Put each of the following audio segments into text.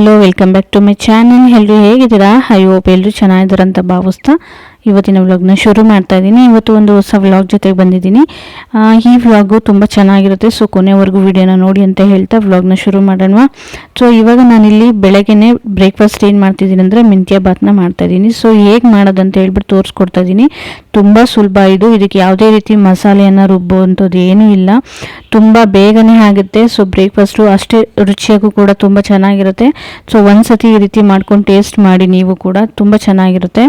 Hello welcome back to my channel ಎಲ್ಲರೂ ಹೇಗಿದ್ದೀರಾ? I hope ಎಲ್ಲರೂ ಚೆನ್ನಾಗಿದ್ದೀರಂತ ಭಾವಿಸ್ತಾ ಇವತ್ತಿನ ವ್ಲಾಗ್ನ ಶುರು ಮಾಡ್ತಾ ಇದ್ದೀನಿ. ಇವತ್ತು ಒಂದು ಹೊಸ ವ್ಲಾಗ್ ಜೊತೆಗೆ ಬಂದಿದ್ದೀನಿ. ಈ ವ್ಲಾಗು ತುಂಬ ಚೆನ್ನಾಗಿರುತ್ತೆ. ಸೊ, ಕೊನೆವರೆಗೂ ವಿಡಿಯೋನ ನೋಡಿ ಅಂತ ಹೇಳ್ತಾ ವ್ಲಾಗ್ನ ಶುರು ಮಾಡೋಣ. ಸೊ, ಇವಾಗ ನಾನಿಲ್ಲಿ ಬೆಳಗ್ಗೆ ಬ್ರೇಕ್ಫಾಸ್ಟ್ ಏನು ಮಾಡ್ತಿದ್ದೀನಿ ಅಂದರೆ ಮೆಂತ್ಯ ಬಾತ್ನ ಮಾಡ್ತಾ ಇದ್ದೀನಿ. ಸೊ, ಹೇಗೆ ಮಾಡೋದಂತ ಹೇಳ್ಬಿಟ್ಟು ತೋರಿಸ್ಕೊಡ್ತಾ ಇದ್ದೀನಿ. ತುಂಬ ಸುಲಭ ಇದು. ಇದಕ್ಕೆ ಯಾವುದೇ ರೀತಿ ಮಸಾಲೆಯನ್ನು ರುಬ್ಬುವಂಥದ್ದು ಏನೂ ಇಲ್ಲ. ತುಂಬ ಬೇಗನೆ ಆಗುತ್ತೆ. ಸೊ, ಬ್ರೇಕ್ಫಾಸ್ಟು ಅಷ್ಟೇ ರುಚಿಯಾಗೂ ಕೂಡ ತುಂಬ ಚೆನ್ನಾಗಿರುತ್ತೆ. ಸೊ ಒಂದು ಸತಿ ಈ ರೀತಿ ಮಾಡ್ಕೊಂಡು ಟೇಸ್ಟ್ ಮಾಡಿ ನೀವು ಕೂಡ. ತುಂಬ ಚೆನ್ನಾಗಿರುತ್ತೆ.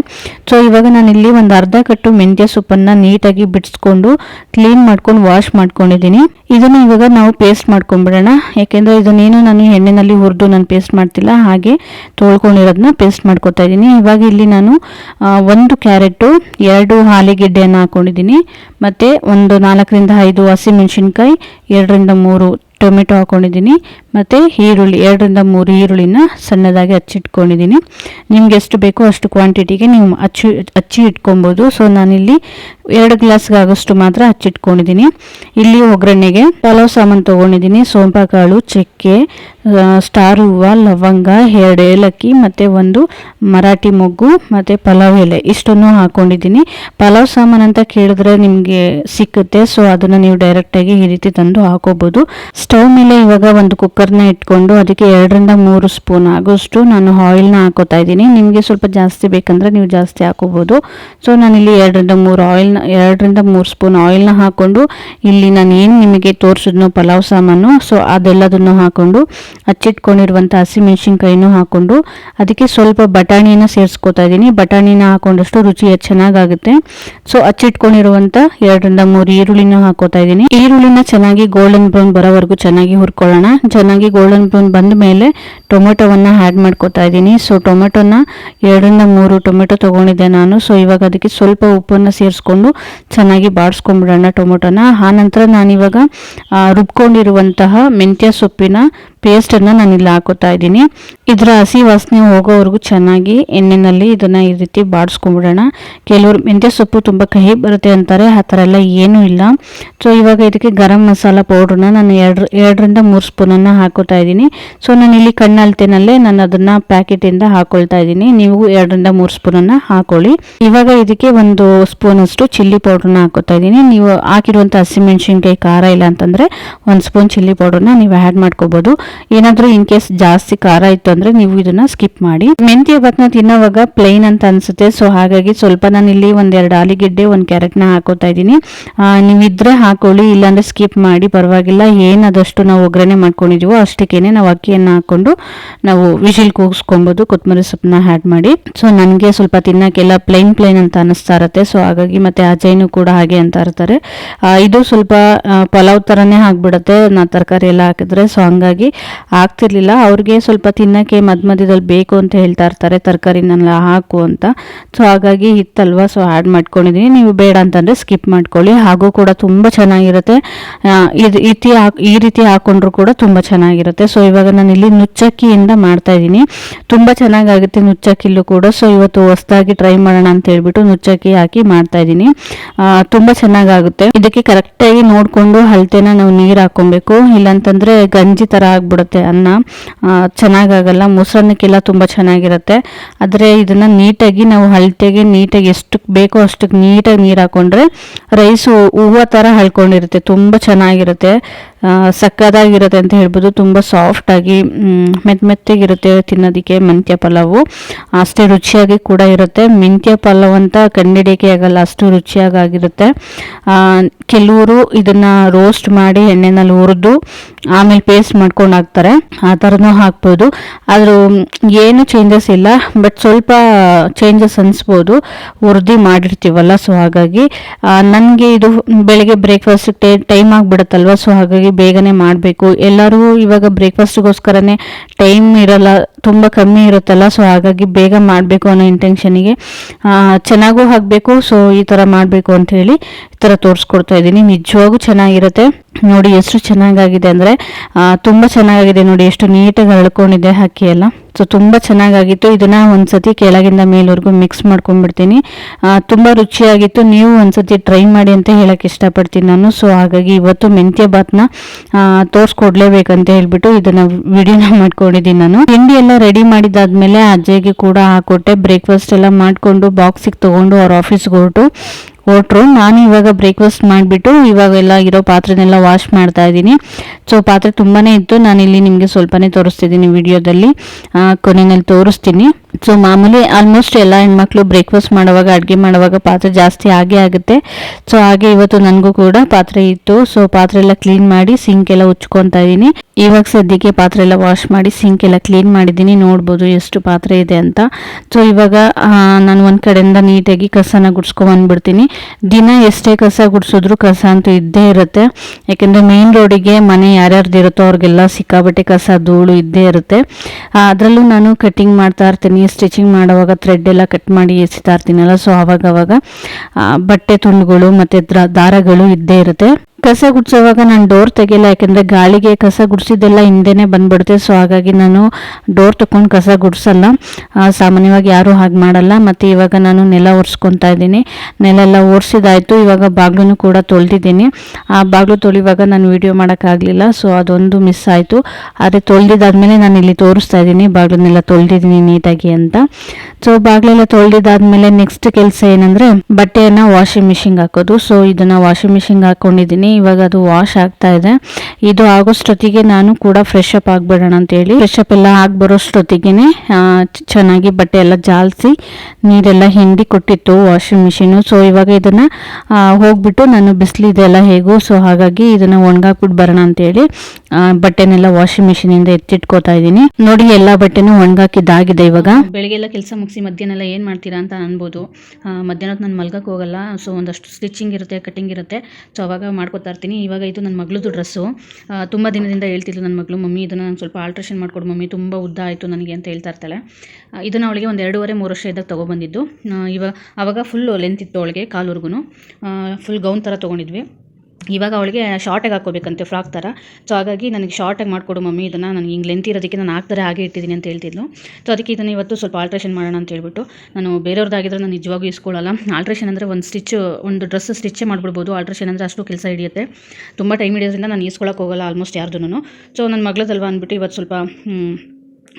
ಸೊ, ಇವಾಗ ನಾನಿಲ್ಲಿ ಒಂದು ಅರ್ಧ ಕಟ್ಟು ಮೆಂತ್ಯ ಸೊಪ್ಪನ್ನು ನೀಟಾಗಿ ಬಿಡಿಸ್ಕೊಂಡು ಕ್ಲೀನ್ ಮಾಡ್ಕೊಂಡು ವಾಶ್ ಮಾಡ್ಕೊಂಡಿದ್ದೀನಿ. ಇದನ್ನು ಇವಾಗ ನಾವು ಪೇಸ್ಟ್ ಮಾಡ್ಕೊಂಡ್ಬಿಡೋಣ. ಯಾಕೆಂದರೆ ಇದನ್ನೇನು ನಾನು ಎಣ್ಣೆನಲ್ಲಿ ಹುರಿದು ನಾನು ಪೇಸ್ಟ್ ಮಾಡ್ತಿಲ್ಲ, ಹಾಗೆ ತೊಳ್ಕೊಂಡಿರೋದನ್ನ ಪೇಸ್ಟ್ ಮಾಡ್ಕೊತಾ ಇದ್ದೀನಿ. ಇವಾಗ ಇಲ್ಲಿ ನಾನು ಒಂದು ಕ್ಯಾರೆಟು, ಎರಡು ಹಾಲಿಗೆಡ್ಡೆಯನ್ನು ಹಾಕೊಂಡಿದ್ದೀನಿ. ಮತ್ತು ಒಂದು ನಾಲ್ಕರಿಂದ ಐದು ಹಸಿಮೆಣಸಿನ್ಕಾಯಿ, ಎರಡರಿಂದ ಮೂರು ಟೊಮೆಟೊ ಹಾಕೊಂಡಿದ್ದೀನಿ. ಮತ್ತು ಈರುಳ್ಳಿ, ಎರಡರಿಂದ ಮೂರು ಈರುಳ್ಳಿನ ಸಣ್ಣದಾಗಿ ಹಚ್ಚಿಟ್ಕೊಂಡಿದ್ದೀನಿ. ನಿಮ್ಗೆ ಎಷ್ಟು ಬೇಕೋ ಅಷ್ಟು ಕ್ವಾಂಟಿಟಿಗೆ ನೀವು ಹಚ್ಚಿ ಹಚ್ಚಿ ಇಟ್ಕೊಬೋದು. ಸೊ ನಾನಿಲ್ಲಿ ಎರಡು ಗ್ಲಾಸ್ಗಾಗೋಷ್ಟು ಮಾತ್ರ ಹಚ್ಚಿಟ್ಕೊಂಡಿದ್ದೀನಿ. ಇಲ್ಲಿ ಒಗ್ಗರಣೆಗೆ ಪಲಾವ್ ಸಾಮಾನು ತೊಗೊಂಡಿದ್ದೀನಿ. ಸೋಂಪಾಕಾಳು, ಚಕ್ಕೆ ಸ್ಟಾರ್ ಹೂವು, ಲವಂಗ, ಎರಡು ಏಲಕ್ಕಿ, ಮತ್ತು ಒಂದು ಮರಾಠಿ ಮೊಗ್ಗು, ಮತ್ತು ಪಲಾವ್ ಎಲೆ. ಇಷ್ಟನ್ನು ಹಾಕೊಂಡಿದ್ದೀನಿ. ಪಲಾವ್ ಸಾಮಾನು ಅಂತ ಕೇಳಿದ್ರೆ ನಿಮಗೆ ಸಿಕ್ಕುತ್ತೆ. ಸೊ ಅದನ್ನು ನೀವು ಡೈರೆಕ್ಟಾಗಿ ಈ ರೀತಿ ತಂದು ಹಾಕೋಬೋದು. ಸ್ಟವ್ ಮೇಲೆ ಇವಾಗ ಒಂದು ಕುಕ್ಕರ್ನ ಇಟ್ಕೊಂಡು ಅದಕ್ಕೆ ಎರಡರಿಂದ ಮೂರು ಸ್ಪೂನ್ ಆಗೋಷ್ಟು ನಾನು ಆಯಿಲ್ನ ಹಾಕೋತಾ ಇದ್ದೀನಿ. ನಿಮಗೆ ಸ್ವಲ್ಪ ಜಾಸ್ತಿ ಬೇಕಂದರೆ ನೀವು ಜಾಸ್ತಿ ಹಾಕೋಬೋದು. ಸೊ, ನಾನಿಲ್ಲಿ ಎರಡರಿಂದ ಮೂರು ಆಯಿಲ್ನ, ಎರಡರಿಂದ ಮೂರು ಸ್ಪೂನ್ ಆಯಿಲ್ನ ಹಾಕ್ಕೊಂಡು ಇಲ್ಲಿ ನಾನು ಏನು ನಿಮಗೆ ತೋರಿಸಿದ್ನೋ ಪಲಾವ್ ಸಾಮಾನು, ಸೊ, ಅದೆಲ್ಲದನ್ನು ಹಾಕ್ಕೊಂಡು ಹಚ್ಚಿಟ್ಕೊಂಡಿರುವಂಥ ಹಸಿಮೆಣ್ಸಿನ್ಕಾಯಿನೂ ಹಾಕ್ಕೊಂಡು ಅದಕ್ಕೆ ಸ್ವಲ್ಪ ಬಟಾಣಿನ ಸೇರಿಸ್ಕೊತಾ ಇದ್ದೀನಿ. ಬಟಾಣಿನ ಹಾಕೊಂಡಷ್ಟು ರುಚಿ ಚೆನ್ನಾಗಾಗುತ್ತೆ. ಸೊ ಹಚ್ಚಿಟ್ಕೊಂಡಿರುವಂಥ ಎರಡರಿಂದ ಮೂರು ಈರುಳ್ಳಿನ ಹಾಕೋತಾ ಇದ್ದೀನಿ. ಈರುಳ್ಳಿನ ಚೆನ್ನಾಗಿ ಗೋಲ್ಡನ್ ಬ್ರೌನ್ ಬರೋವರೆಗೂ ಚೆನ್ನಾಗಿ ಹುರ್ಕೊಳ್ಳೋಣ. ಚೆನ್ನಾಗಿ ಗೋಲ್ಡನ್ ಬ್ರೌನ್ ಬಂದ ಮೇಲೆ ಟೊಮೆಟೊವನ್ನು ಆ್ಯಡ್ ಮಾಡ್ಕೋತಾ ಇದ್ದೀನಿ. ಸೊ ಟೊಮೆಟೊನ ಎರಡರಿಂದ ಮೂರು ಟೊಮೆಟೊ ತೊಗೊಂಡಿದ್ದೆ ನಾನು. ಸೊ ಇವಾಗ ಅದಕ್ಕೆ ಸ್ವಲ್ಪ ಉಪ್ಪನ್ನು ಸೇರಿಸ್ಕೊಂಡು ಚೆನ್ನಾಗಿ ಬಾಡಿಸ್ಕೊಂಡ್ಬಿಡೋಣ ಟೊಮೆಟೊನ. ಆನಂತರ ನಾನಿವಾಗ ರುಬ್ಕೊಂಡಿರುವಂತಹ ಮೆಂತ್ಯ ಸೊಪ್ಪಿನ ಪೇಸ್ಟನ್ನು ನಾನು ಇಲ್ಲಿ ಹಾಕೋತಾ ಇದ್ದೀನಿ. ಇದರ ಹಸಿ ವಾಸನೆ ಹೋಗೋವರೆಗೂ ಚೆನ್ನಾಗಿ ಎಣ್ಣೆನಲ್ಲಿ ಇದನ್ನು ಈ ರೀತಿ ಬಾಡಿಸ್ಕೊಂಡ್ಬಿಡೋಣ. ಕೆಲವರು ಮೆಂತ್ಯ ಸೊಪ್ಪು ತುಂಬ ಕಹಿ ಬರುತ್ತೆ ಅಂತಾರೆ, ಆ ಥರ ಎಲ್ಲ ಏನೂ ಇಲ್ಲ. ಸೊ ಇವಾಗ ಇದಕ್ಕೆ ಗರಂ ಮಸಾಲ ಪೌಡ್ರನ್ನ ನಾನು ಎರಡು, ಎರಡರಿಂದ ಮೂರು ಸ್ಪೂನನ್ನು ಹಾಕೋತಾ ಇದ್ದೀನಿ. ಸೊ ನಾನು ಇಲ್ಲಿ ಕಣ್ಣಲ್ತೇನಲ್ಲೇ ನಾನು ಅದನ್ನು ಪ್ಯಾಕೆಟಿಂದ ಹಾಕೊಳ್ತಾ ಇದ್ದೀನಿ. ನೀವು ಎರಡರಿಂದ ಮೂರು ಸ್ಪೂನನ್ನು ಹಾಕೊಳ್ಳಿ. ಇವಾಗ ಇದಕ್ಕೆ ಒಂದು ಸ್ಪೂನಷ್ಟು ಚಿಲ್ಲಿ ಪೌಡ್ರನ್ನ ಹಾಕೋತಾ ಇದ್ದೀನಿ. ನೀವು ಹಾಕಿರುವಂಥ ಹಸಿಮೆಣ್ಸಿನ್ಕಾಯಿ ಖಾರ ಇಲ್ಲ ಅಂತಂದರೆ ಒಂದು ಸ್ಪೂನ್ ಚಿಲ್ಲಿ ಪೌಡ್ರನ್ನ ನೀವು ಆ್ಯಡ್ ಮಾಡ್ಕೋಬೋದು. ಏನಾದರೂ ಇನ್ ಕೇಸ್ ಜಾಸ್ತಿ ಖಾರ ಇತ್ತು ಅಂದರೆ ನೀವು ಇದನ್ನ ಸ್ಕಿಪ್ ಮಾಡಿ. ಮೆಂತ್ಯ ಭಾತ್ನ ತಿನ್ನೋವಾಗ ಪ್ಲೈನ್ ಅಂತ ಅನ್ಸುತ್ತೆ. ಸೊ ಹಾಗಾಗಿ ಸ್ವಲ್ಪ ನಾನು ಇಲ್ಲಿ ಒಂದೆರಡು ಆಲೂಗೆಡ್ಡೆ, ಒಂದು ಕ್ಯಾರೆಟ್ನ ಹಾಕೋತಾ ಇದ್ದೀನಿ. ನೀವು ಇದ್ರೆ ಹಾಕೊಳ್ಳಿ, ಇಲ್ಲಾಂದ್ರೆ ಸ್ಕಿಪ್ ಮಾಡಿ, ಪರವಾಗಿಲ್ಲ. ಏನದಷ್ಟು ನಾವು ಒಗ್ಗರಣೆ ಮಾಡ್ಕೊಂಡಿದೀವೋ ಅಷ್ಟಕ್ಕೇನೆ ನಾವು ಅಕ್ಕಿಯನ್ನು ಹಾಕೊಂಡು ನಾವು ವಿಶಿಲ್ ಕೂಗಿಸ್ಕೊಬೋದು ಕೊತ್ತಂಬರಿ ಸೊಪ್ಪನ್ನ ಆ್ಯಡ್ ಮಾಡಿ. ಸೊ ನನಗೆ ಸ್ವಲ್ಪ ತಿನ್ನೋಕ್ಕೆಲ್ಲ ಪ್ಲೈನ್ ಪ್ಲೈನ್ ಅಂತ ಅನಿಸ್ತಾ ಇರುತ್ತೆ. ಸೊ ಹಾಗಾಗಿ ಮತ್ತೆ ಅಜಯ್ನು ಕೂಡ ಹಾಗೆ ಅಂತ ಇರ್ತಾರೆ. ಇದು ಸ್ವಲ್ಪ ಪಲಾವ್ ಥರನೇ ಆಗಿಬಿಡುತ್ತೆ. ನಾ ತರಕಾರಿ ಎಲ್ಲ ಹಾಕಿದ್ರೆ. ಸೊ ಹಂಗಾಗಿ ಆಗ್ತಿರ್ಲಿಲ್ಲ. ಅವ್ರಿಗೆ ಸ್ವಲ್ಪ ತಿನ್ನಕ್ಕೆ ಮಧ್ಯ ಮಧ್ಯದಲ್ಲಿ ಬೇಕು ಅಂತ ಹೇಳ್ತಾ ಇರ್ತಾರೆ. ತರಕಾರಿನೆಲ್ಲ ಹಾಕು ಅಂತ. ಸೊ ಹಾಗಾಗಿ ಇತ್ತಲ್ವ ಸೊ ಆ್ಯಡ್ ಮಾಡ್ಕೊಂಡಿದ್ದೀನಿ ನೀವು ಬೇಡ ಅಂತಂದರೆ ಸ್ಕಿಪ್ ಮಾಡ್ಕೊಳ್ಳಿ. ಹಾಗೂ ಕೂಡ ತುಂಬ ಚೆನ್ನಾಗಿರುತ್ತೆ. ಇದು ಇತಿ ಈ ರೀತಿ ಹಾಕೊಂಡ್ರು ಕೂಡ ತುಂಬ ಚೆನ್ನಾಗಿರುತ್ತೆ. ಸೊ ಇವಾಗ ನಾನು ಇಲ್ಲಿ ನುಚ್ಚಕ್ಕಿಯಿಂದ ಮಾಡ್ತಾ ಇದ್ದೀನಿ ತುಂಬ ಚೆನ್ನಾಗಾಗುತ್ತೆ ನುಚ್ಚಕ್ಕಿಲ್ಲೂ ಕೂಡ. ಸೊ ಇವತ್ತು ಹೊಸದಾಗಿ ಟ್ರೈ ಮಾಡೋಣ ಅಂತ ಹೇಳ್ಬಿಟ್ಟು ನುಚ್ಚಕ್ಕಿ ಹಾಕಿ ಮಾಡ್ತಾ ಇದ್ದೀನಿ ತುಂಬ ಚೆನ್ನಾಗಾಗುತ್ತೆ. ಇದಕ್ಕೆ ಕರೆಕ್ಟಾಗಿ ನೋಡಿಕೊಂಡು ಹಲ್ತೆನ ನಾವು ನೀರು ಹಾಕೊಬೇಕು ಇಲ್ಲಾಂತಂದರೆ ಗಂಜಿ ಥರ ಆಗ್ಬಿಡುತ್ತೆ ಅನ್ನ ಚೆನ್ನಾಗಾಗಲ್ಲ, ಮೊಸರನ್ನಕ್ಕೆಲ್ಲ ತುಂಬ ಚೆನ್ನಾಗಿರುತ್ತೆ. ಆದರೆ ಇದನ್ನು ನೀಟಾಗಿ ನಾವು ಹಳತೆಗೆ, ನೀಟಾಗಿ ಎಷ್ಟು ಬೇಕೋ ಅಷ್ಟಕ್ಕೆ ನೀಟಾಗಿ ನೀರು ಹಾಕೊಂಡ್ರೆ, ರೈಸು ಹೂವು ಥರ ಹಳ್ಕೊಂಡಿರುತ್ತೆ, ತುಂಬ ಚೆನ್ನಾಗಿರುತ್ತೆ. ಆ, ಸಕ್ಕತ್ತಾಗಿರುತ್ತೆ ಅಂತ ಹೇಳ್ಬೋದು. ತುಂಬ ಸಾಫ್ಟಾಗಿ ಮೆತ್ತ ಮೆತ್ತಗಿರುತ್ತೆ ತಿನ್ನೋದಕ್ಕೆ ಮೆಂತ್ಯ ಪಲಾವು ಅಷ್ಟೇ ರುಚಿಯಾಗಿ ಕೂಡ ಇರುತ್ತೆ. ಮೆಂತ್ಯ ಪಲಾವ್ ಅಂತ ಕಂಡಿಡಿಕೆ ಆಗಲ್ಲ ಅಷ್ಟು ರುಚಿಯಾಗಿರುತ್ತೆ ಕೆಲವರು ಇದನ್ನು ರೋಸ್ಟ್ ಮಾಡಿ ಎಣ್ಣೆನಲ್ಲಿ ಹುರಿದು ಆಮೇಲೆ ಪೇಸ್ಟ್ ಮಾಡ್ಕೊಂಡು ಹಾಕ್ತಾರೆ. ಆ ಥರನೂ ಹಾಕ್ಬೋದು. ಆದರೂ ಏನು ಚೇಂಜಸ್ ಇಲ್ಲ. ಬಟ್ ಸ್ವಲ್ಪ ಚೇಂಜಸ್ ಅನಿಸ್ಬೋದು. ಹುರಿದು ಮಾಡಿರ್ತೀವಲ್ಲ ಸೊ ಹಾಗಾಗಿ ನನಗೆ ಇದು ಬೆಳಗ್ಗೆ ಬ್ರೇಕ್ಫಾಸ್ಟ್ ಟೈಮ್ ಆಗಿಬಿಡುತ್ತಲ್ವ ಸೊ ಹಾಗಾಗಿ ಬೇಗನೆ ಮಾಡಬೇಕು. ಎಲ್ಲರೂ ಇವಾಗ ಬ್ರೇಕ್ಫಾಸ್ಟ್ಗೋಸ್ಕರನೇ ಟೈಮ್ ಇರಲ್ಲ, ತುಂಬ ಕಮ್ಮಿ ಇರುತ್ತಲ್ಲ ಸೊ ಹಾಗಾಗಿ ಬೇಗ ಮಾಡಬೇಕು ಅನ್ನೋ ಇಂಟೆನ್ಷನಿಗೆ ಚೆನ್ನಾಗೂ ಹಾಕಬೇಕು ಸೊ ಈ ಥರ ಮಾಡಬೇಕು ಅಂತ ಈ ಥರ ತೋರಿಸ್ಕೊಡ್ತಾ ಇದ್ದೀನಿ. ನಿಜವಾಗೂ ಚೆನ್ನಾಗಿರುತ್ತೆ. ನೋಡಿ, ಎಷ್ಟು ಚೆನ್ನಾಗಾಗಿದೆ ಅಂದರೆ ತುಂಬ ಚೆನ್ನಾಗಿದೆ ನೋಡಿ, ಎಷ್ಟು ನೀಟಾಗಿ ಅಳ್ಕೊಂಡಿದೆ ಅಕ್ಕಿ ಎಲ್ಲ ಸೊ ತುಂಬ ಚೆನ್ನಾಗಾಗಿತ್ತು. ಇದನ್ನು ಒಂದ್ಸತಿ ಕೆಳಗಿಂದ ಮೇಲ್ವರೆಗೂ ಮಿಕ್ಸ್ ಮಾಡ್ಕೊಂಡ್ಬಿಡ್ತೀನಿ. ತುಂಬ ರುಚಿಯಾಗಿತ್ತು. ನೀವು ಒಂದ್ಸತಿ ಟ್ರೈ ಮಾಡಿ ಅಂತ ಹೇಳೋಕ್ಕೆ ಇಷ್ಟಪಡ್ತೀನಿ ನಾನು. ಸೊ ಹಾಗಾಗಿ ಇವತ್ತು ಮೆಂತ್ಯ ಬಾತ್ನ ತೋರಿಸ್ಕೊಡ್ಲೇಬೇಕಂತ ಹೇಳ್ಬಿಟ್ಟು ಇದನ್ನು ವಿಡಿಯೋನ ಮಾಡ್ಕೊಂಡಿದ್ದೀನಿ ನಾನು. ತಿಂಡಿ ಎಲ್ಲ ರೆಡಿ ಮಾಡಿದಾದ್ಮೇಲೆ ಅಜ್ಜಿಗೆ ಕೂಡ ಹಾಕೊಟ್ಟೆ. ಬ್ರೇಕ್ಫಾಸ್ಟ್ ಎಲ್ಲ ಮಾಡಿಕೊಂಡು ಬಾಕ್ಸಿಗೆ ತೊಗೊಂಡು ಅವ್ರ ಆಫೀಸ್ಗೆ ಹೊರಟು. ಹೊರಟ್ರು ನಾನು ಇವಾಗ ಬ್ರೇಕ್ಫಾಸ್ಟ್ ಮಾಡಿಬಿಟ್ಟು ಇವಾಗೆಲ್ಲ ಇರೋ ಪಾತ್ರೆನೆಲ್ಲ ವಾಶ್ ಮಾಡ್ತಾ ಇದ್ದೀನಿ. ಸೊ ಪಾತ್ರೆ ತುಂಬಾ ಇತ್ತು. ನಾನು ಇಲ್ಲಿ ನಿಮಗೆ ಸ್ವಲ್ಪನೇ ತೋರಿಸ್ತಿದ್ದೀನಿ ವಿಡಿಯೋದಲ್ಲಿ ಕೊನೆಯಲ್ಲಿ ತೋರಿಸ್ತೀನಿ. ಸೊ ಮಾಮೂಲಿ ಆಲ್ಮೋಸ್ಟ್ ಎಲ್ಲ ಹೆಣ್ಮಕ್ಳು ಬ್ರೇಕ್ಫಾಸ್ಟ್ ಮಾಡುವಾಗ, ಅಡುಗೆ ಮಾಡುವಾಗ ಪಾತ್ರೆ ಜಾಸ್ತಿ ಆಗೇ ಆಗುತ್ತೆ. ಸೊ ಹಾಗೆ ಇವತ್ತು ನನಗೂ ಕೂಡ ಪಾತ್ರೆ ಇತ್ತು. ಸೊ ಪಾತ್ರೆ ಎಲ್ಲ ಕ್ಲೀನ್ ಮಾಡಿ ಸಿಂಕ್ ಎಲ್ಲ ಉಚ್ಕೊತಾ ಇದ್ದೀನಿ. ಇವಾಗ ಸದ್ಯಕ್ಕೆ ಪಾತ್ರೆ ಎಲ್ಲ ವಾಶ್ ಮಾಡಿ ಸಿಂಕ್ ಎಲ್ಲ ಕ್ಲೀನ್ ಮಾಡಿದ್ದೀನಿ. ನೋಡ್ಬೋದು ಎಷ್ಟು ಪಾತ್ರೆ ಇದೆ ಅಂತ. ಸೊ ಇವಾಗ ನಾನು ಒಂದು ಕಡೆಯಿಂದ ನೀಟಾಗಿ ಕಸನ ಗುಡ್ಸ್ಕೊಂಬಂದ್ಬಿಡ್ತೀನಿ ದಿನ ಎಷ್ಟೇ ಕಸ ಗುಡ್ಸಿದ್ರು ಕಸ ಅಂತೂ ಇದ್ದೇ ಇರುತ್ತೆ. ಯಾಕೆಂದರೆ ಮೇನ್ ರೋಡಿಗೆ ಮನೆ ಯಾರ್ಯಾರ್ದು ಇರುತ್ತೋ ಅವ್ರಿಗೆಲ್ಲ ಸಿಕ್ಕಾಬಟ್ಟೆ ಕಸ ಧೂಳು ಇದ್ದೇ ಇರುತ್ತೆ. ಅದರಲ್ಲೂ ನಾನು ಕಟ್ಟಿಂಗ್ ಮಾಡ್ತಾ ಇರ್ತೀನಿ. ಸ್ಟಿಚಿಂಗ್ ಮಾಡುವಾಗ ಥ್ರೆಡ್ ಎಲ್ಲ ಕಟ್ ಮಾಡಿ ಎಸಿತಾ ಇರ್ತೀನಲ್ಲ ಸೊ ಅವಾಗ ಅವಾಗ ಬಟ್ಟೆ ತುಂಡುಗಳು ಮತ್ತು ದ್ರ- ದಾರಗಳು ಇದ್ದೇ ಇರುತ್ತೆ. ಕಸ ಗುಡ್ಸೋವಾಗ ನಾನು ಡೋರ್ ತೆಗಿಲ್ಲ ಯಾಕೆಂದರೆ ಗಾಳಿಗೆ ಕಸ ಗುಡಿಸಿದ್ದೆಲ್ಲ ಹಿಂದೆನೇ ಬಂದ್ಬಿಡುತ್ತೆ. ಸೊ ಹಾಗಾಗಿ ನಾನು ಡೋರ್ ತಗೊಂಡು ಕಸ ಗುಡಿಸಲ್ಲ. ಸಾಮಾನ್ಯವಾಗಿ ಯಾರೂ ಹಾಗೆ ಮಾಡಲ್ಲ. ಮತ್ತು ಇವಾಗ ನಾನು ನೆಲ ಒರೆಸ್ಕೊತಾ ಇದ್ದೀನಿ. ನೆಲ ಎಲ್ಲ ಒರೆಸಿದಾಯಿತು. ಇವಾಗ ಬಾಗಿಲೂ ಕೂಡ ತೊಳೆದಿದ್ದೀನಿ. ಆ ಬಾಗಿಲು ತೊಳಿವಾಗ ನಾನು ವಿಡಿಯೋ ಮಾಡೋಕ್ಕಾಗಲಿಲ್ಲ. ಸೊ ಅದೊಂದು ಮಿಸ್ ಆಯಿತು. ಆದರೆ ತೊಳೆದಿದ್ದಾದ್ಮೇಲೆ ನಾನು ಇಲ್ಲಿ ತೋರಿಸ್ತಾ ಇದ್ದೀನಿ. ಬಾಗಿಲನ್ನೆಲ್ಲ ತೊಳೆದಿದ್ದೀನಿ ನೀಟಾಗಿ ಅಂತ. ಸೊ ಬಾಗಿಲೆಲ್ಲ ತೊಳೆದಿದ್ದಾದ್ಮೇಲೆ ನೆಕ್ಸ್ಟ್ ಕೆಲಸ ಏನಂದರೆ ಬಟ್ಟೆಯನ್ನು ವಾಷಿಂಗ್ ಮಿಷಿನ್ಗೆ ಹಾಕೋದು. ಸೊ ಇದನ್ನು ವಾಷಿಂಗ್ ಮಿಷಿನ್ಗೆ ಹಾಕೊಂಡಿದ್ದೀನಿ. ಇವಾಗ ಅದು ವಾಶ್ ಆಗ್ತಾ ಇದೆ. ಇದು ಆಗೋಷ್ಟೊತ್ತಿಗೆ ನಾನು ಕೂಡ ಫ್ರೆಶ್ ಅಪ್ ಆಗಿಬಿಡೋಣ ಅಂತೇಳಿ. ಫ್ರೆಶ್ ಅಪ್ ಎಲ್ಲ ಆಗಿ ಬರೋಷ್ಟೊತ್ತಿಗೆ ಚೆನ್ನಾಗಿ ಬಟ್ಟೆ ಎಲ್ಲ ಜಾಲಿಸಿ, ನೀರೆಲ್ಲ ಹಿಂಡಿ ಕೊಟ್ಟಿತ್ತು ವಾಷಿಂಗ್ ಮಿಷಿನು ಸೊ ಇವಾಗ ಇದನ್ನು ಹೋಗ್ಬಿಟ್ಟು ನಾನು ಬಿಸಿಲಿದೆಲ್ಲ ಹೇಗೂ ಸೊ ಹಾಗಾಗಿ ಇದನ್ನು ಒಣಗಾಕ್ಬಿಟ್ಟು ಬರೋಣ ಅಂತೇಳಿ ಹೇಳಿ ಬಟ್ಟೆನೆಲ್ಲ ವಾಷಿಂಗ್ ಮಿಷಿನಿಂದ ಎತ್ತಿಟ್ಕೋತಾ ಇದ್ದೀನಿ. ನೋಡಿ, ಎಲ್ಲ ಬಟ್ಟೆನೂ ಒಣಗಾಕಿದ್ದಾಗಿದೆ ಇವಾಗ. ಬೆಳಿಗ್ಗೆ ಎಲ್ಲ ಕೆಲಸ ಮುಗಿಸಿ ಮಧ್ಯಾಹ್ನ ಎಲ್ಲ ಏನು ಮಾಡ್ತೀರಾ ಅಂತ ಅನ್ಬೋದು. ಮಧ್ಯಾಹ್ನ ನಾನು ಮಲ್ಗಕ್ಕೆ ಹೋಗಲ್ಲ ಸೊ ಒಂದಷ್ಟು ಸ್ಟಿಚಿಂಗ್ ಇರುತ್ತೆ ಕಟಿಂಗ್ ಇರುತ್ತೆ. ಸೊ ಅವಾಗ ಮಾಡ್ಕೊತಾ ಇರ್ತೀನಿ. ಇವಾಗ ಇದು ನನ್ನ ಮಗಳದು ಡ್ರೆಸ್ಸು ತುಂಬ ದಿನದಿಂದ ಹೇಳ್ತಿದ್ಲು ನನ್ನ ಮಗಳು, ಮಮ್ಮಿ, ಇದನ್ನು ನಾನು ಸ್ವಲ್ಪ ಆಲ್ಟ್ರೇಷನ್ ಮಾಡಿಕೊಡು ಮಮ್ಮಿ, ತುಂಬ ಉದ್ದ ಆಯಿತು ನನಗೆ ಅಂತ ಹೇಳ್ತಾ ಇರ್ತಾಳೆ. ಇದನ್ನು ಅವಳಿಗೆ ಒಂದು ಎರಡೂವರೆ, ಮೂರು ವರ್ಷ ಇದ್ದಾಗ ತೊಗೊಬಂದಿದ್ದು. ಇವಾಗ ಆವಾಗ ಫುಲ್ಲು ಲೆಂತ್ ಇತ್ತು ಅವಳಿಗೆ ಕಾಲುರ್ಗು ಫುಲ್ ಗೌನ್ ಥರ ತೊಗೊಂಡಿದ್ವಿ. ಇವಾಗ ಅವಳಿಗೆ ಶಾರ್ಟಾಗಿ ಹಾಕೋಬೇಕಂತೆ ಫ್ರಾಕ್ ಥರ ಸೊ ಹಾಗಾಗಿ ನನಗೆ ಶಾರ್ಟಾಗಿ ಮಾಡಿಕೊಡು ಮಮ್ಮಿ, ಇದನ್ನು ನನಗೆ ಹಿಂಗೆ ಲೆಂತ್ ಇರೋದಕ್ಕೆ ನಾನು ಹಾಕ್ತಾರೆ ಹಾಗೆ ಇಟ್ಟಿದ್ದೀನಿ ಅಂತ ಹೇಳ್ತಿದ್ಲು. ಸೊ ಅದಕ್ಕೆ ಇದನ್ನು ಇವತ್ತು ಸ್ವಲ್ಪ ಆಲ್ಟ್ರೇಷನ್ ಮಾಡೋಣ ಅಂತ ಹೇಳ್ಬಿಟ್ಟು ನಾನು ಬೇರೆಯವ್ರದ್ದಾಗಿದ್ರೆ ನಾನು ನಿಜವಾಗೂ ಇಸ್ಕೊಳ್ಳಲ್ಲ. ಆಲ್ಟ್ರೇಷನ್ ಅಂದರೆ ಒಂದು ಸ್ಟಿಚ್ ಒಂದು ಡ್ರೆಸ್ ಸ್ಟಿಚ್ಚೇ ಮಾಡಿಬಿಡ್ಬೋದು. ಆಲ್ಟ್ರೇಷನ್ ಅಂದರೆ ಅಷ್ಟು ಕೆಲಸ ಹಿಡಿಯುತ್ತೆ. ತುಂಬ ಟೈಮ್ ಹಿಡಿಯೋದ್ರಿಂದ ನಾನು ಇಸ್ಕೊಳ್ಳೋಕೆ ಹೋಗಲ್ಲ ಆಲ್ಮೋಸ್ಟ್ ಯಾರ್ದು ಸೊ ನನ್ನ ಮಗಳದಲ್ವ ಅಂದ್ಬಿಟ್ಟು ಇವತ್ತು ಸ್ವಲ್ಪ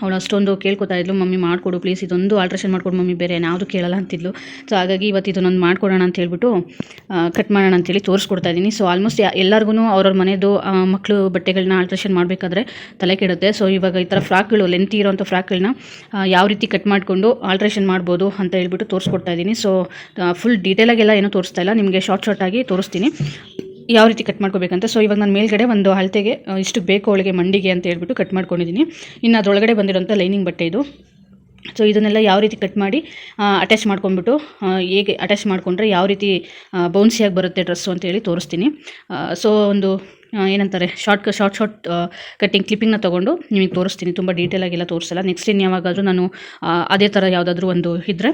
ಅವಳು ಅಷ್ಟೊಂದು ಕೇಳ್ಕೊತಾ ಇದ್ಲು, ಮಮ್ಮಿ ಮಾಡಿಕೊಡು ಪ್ಲೀಸ್ ಇದೊಂದು ಆಲ್ಟ್ರೇಷನ್ ಮಾಡ್ಕೊಡು ಮಮ್ಮಿ, ಬೇರೆ ಯಾವುದು ಕೇಳಲ್ಲ ಅಂತಿದ್ಲು. ಸೊ ಹಾಗಾಗಿ ಇವತ್ತು ಇದನ್ನೊಂದು ಮಾಡ್ಕೊಡೋಣ ಅಂತ ಹೇಳ್ಬಿಟ್ಟು ಕಟ್ ಮಾಡೋಣ ಅಂತೇಳಿ ತೋರಿಸ್ಕೊಡ್ತಾ ಇದ್ದೀನಿ. ಸೊ ಆಲ್ಮೋಸ್ಟ್ ಎಲ್ಲರಿಗೂ ಅವ್ರವ್ರ ಮನೆಯದು ಮಕ್ಕಳು ಬಟ್ಟೆಗಳನ್ನ ಆಲ್ಟ್ರೇಷನ್ ಮಾಡಬೇಕಾದ್ರೆ ತಲೆ ಕೆಡುತ್ತೆ. ಸೊ ಇವಾಗ ಈ ಥರ ಫ್ರಾಕ್ಗಳು ಲೆಂತಿ ಇರೋಂಥ ಫ್ರಾಕ್ಗಳನ್ನ ಯಾವ ರೀತಿ ಕಟ್ ಮಾಡಿಕೊಂಡು ಆಲ್ಟ್ರೇಷನ್ ಮಾಡ್ಬೋದು ಅಂತ ಹೇಳ್ಬಿಟ್ಟು ತೋರಿಸ್ಕೊಡ್ತಾ ಇದ್ದೀನಿ. ಸೊ ಫುಲ್ ಡೀಟೇಲಾಗೆಲ್ಲ ಏನೂ ತೋರಿಸ್ತಾ ಇಲ್ಲ. ನಿಮಗೆ ಶಾರ್ಟ್ ಶಾರ್ಟಾಗಿ ತೋರಿಸ್ತೀನಿ. ಯಾವ ರೀತಿ ಕಟ್ ಮಾಡ್ಕೋಬೇಕಂತ. ಸೊ ಇವಾಗ ನಾನು ಮೇಲ್ಗಡೆ ಒಂದು ಅಳತೆಗೆ ಇಷ್ಟು ಬೇಕು ಅವಳಿಗೆ ಮಂಡಿಗೆ ಅಂತ ಹೇಳ್ಬಿಟ್ಟು ಕಟ್ ಮಾಡ್ಕೊಂಡಿದ್ದೀನಿ ಇನ್ನು ಅದರೊಳಗಡೆ ಬಂದಿರೋಂಥ ಲೈನಿಂಗ್ ಬಟ್ಟೆ ಇದು. ಸೊ ಇದನ್ನೆಲ್ಲ ಯಾವ ರೀತಿ ಕಟ್ ಮಾಡಿ ಅಟ್ಯಾಚ್ ಮಾಡ್ಕೊಂಡ್ಬಿಟ್ಟು ಹೇಗೆ ಅಟ್ಯಾಚ್ ಮಾಡಿಕೊಂಡ್ರೆ ಯಾವ ರೀತಿ ಬೌನ್ಸಿಯಾಗಿ ಬರುತ್ತೆ ಡ್ರೆಸ್ಸು ಅಂತೇಳಿ ತೋರಿಸ್ತೀನಿ. ಸೊ ಒಂದು ಏನಂತಾರೆ ಶಾರ್ಟ್ ಶಾರ್ಟ್ ಶಾರ್ಟ್ ಕಟ್ಟಿಂಗ್ ಕ್ಲಿಪ್ಪಿಂಗ್ನ ತೊಗೊಂಡು ನಿಮಗೆ ತೋರಿಸ್ತೀನಿ. ತುಂಬ ಡೀಟೇಲಾಗೆಲ್ಲ ತೋರಿಸಲ್ಲ. ನೆಕ್ಸ್ಟ್ ಇನ್ನು ಯಾವಾಗಾದರೂ ನಾನು ಅದೇ ಥರ ಯಾವುದಾದ್ರೂ ಒಂದು ಇದ್ದರೆ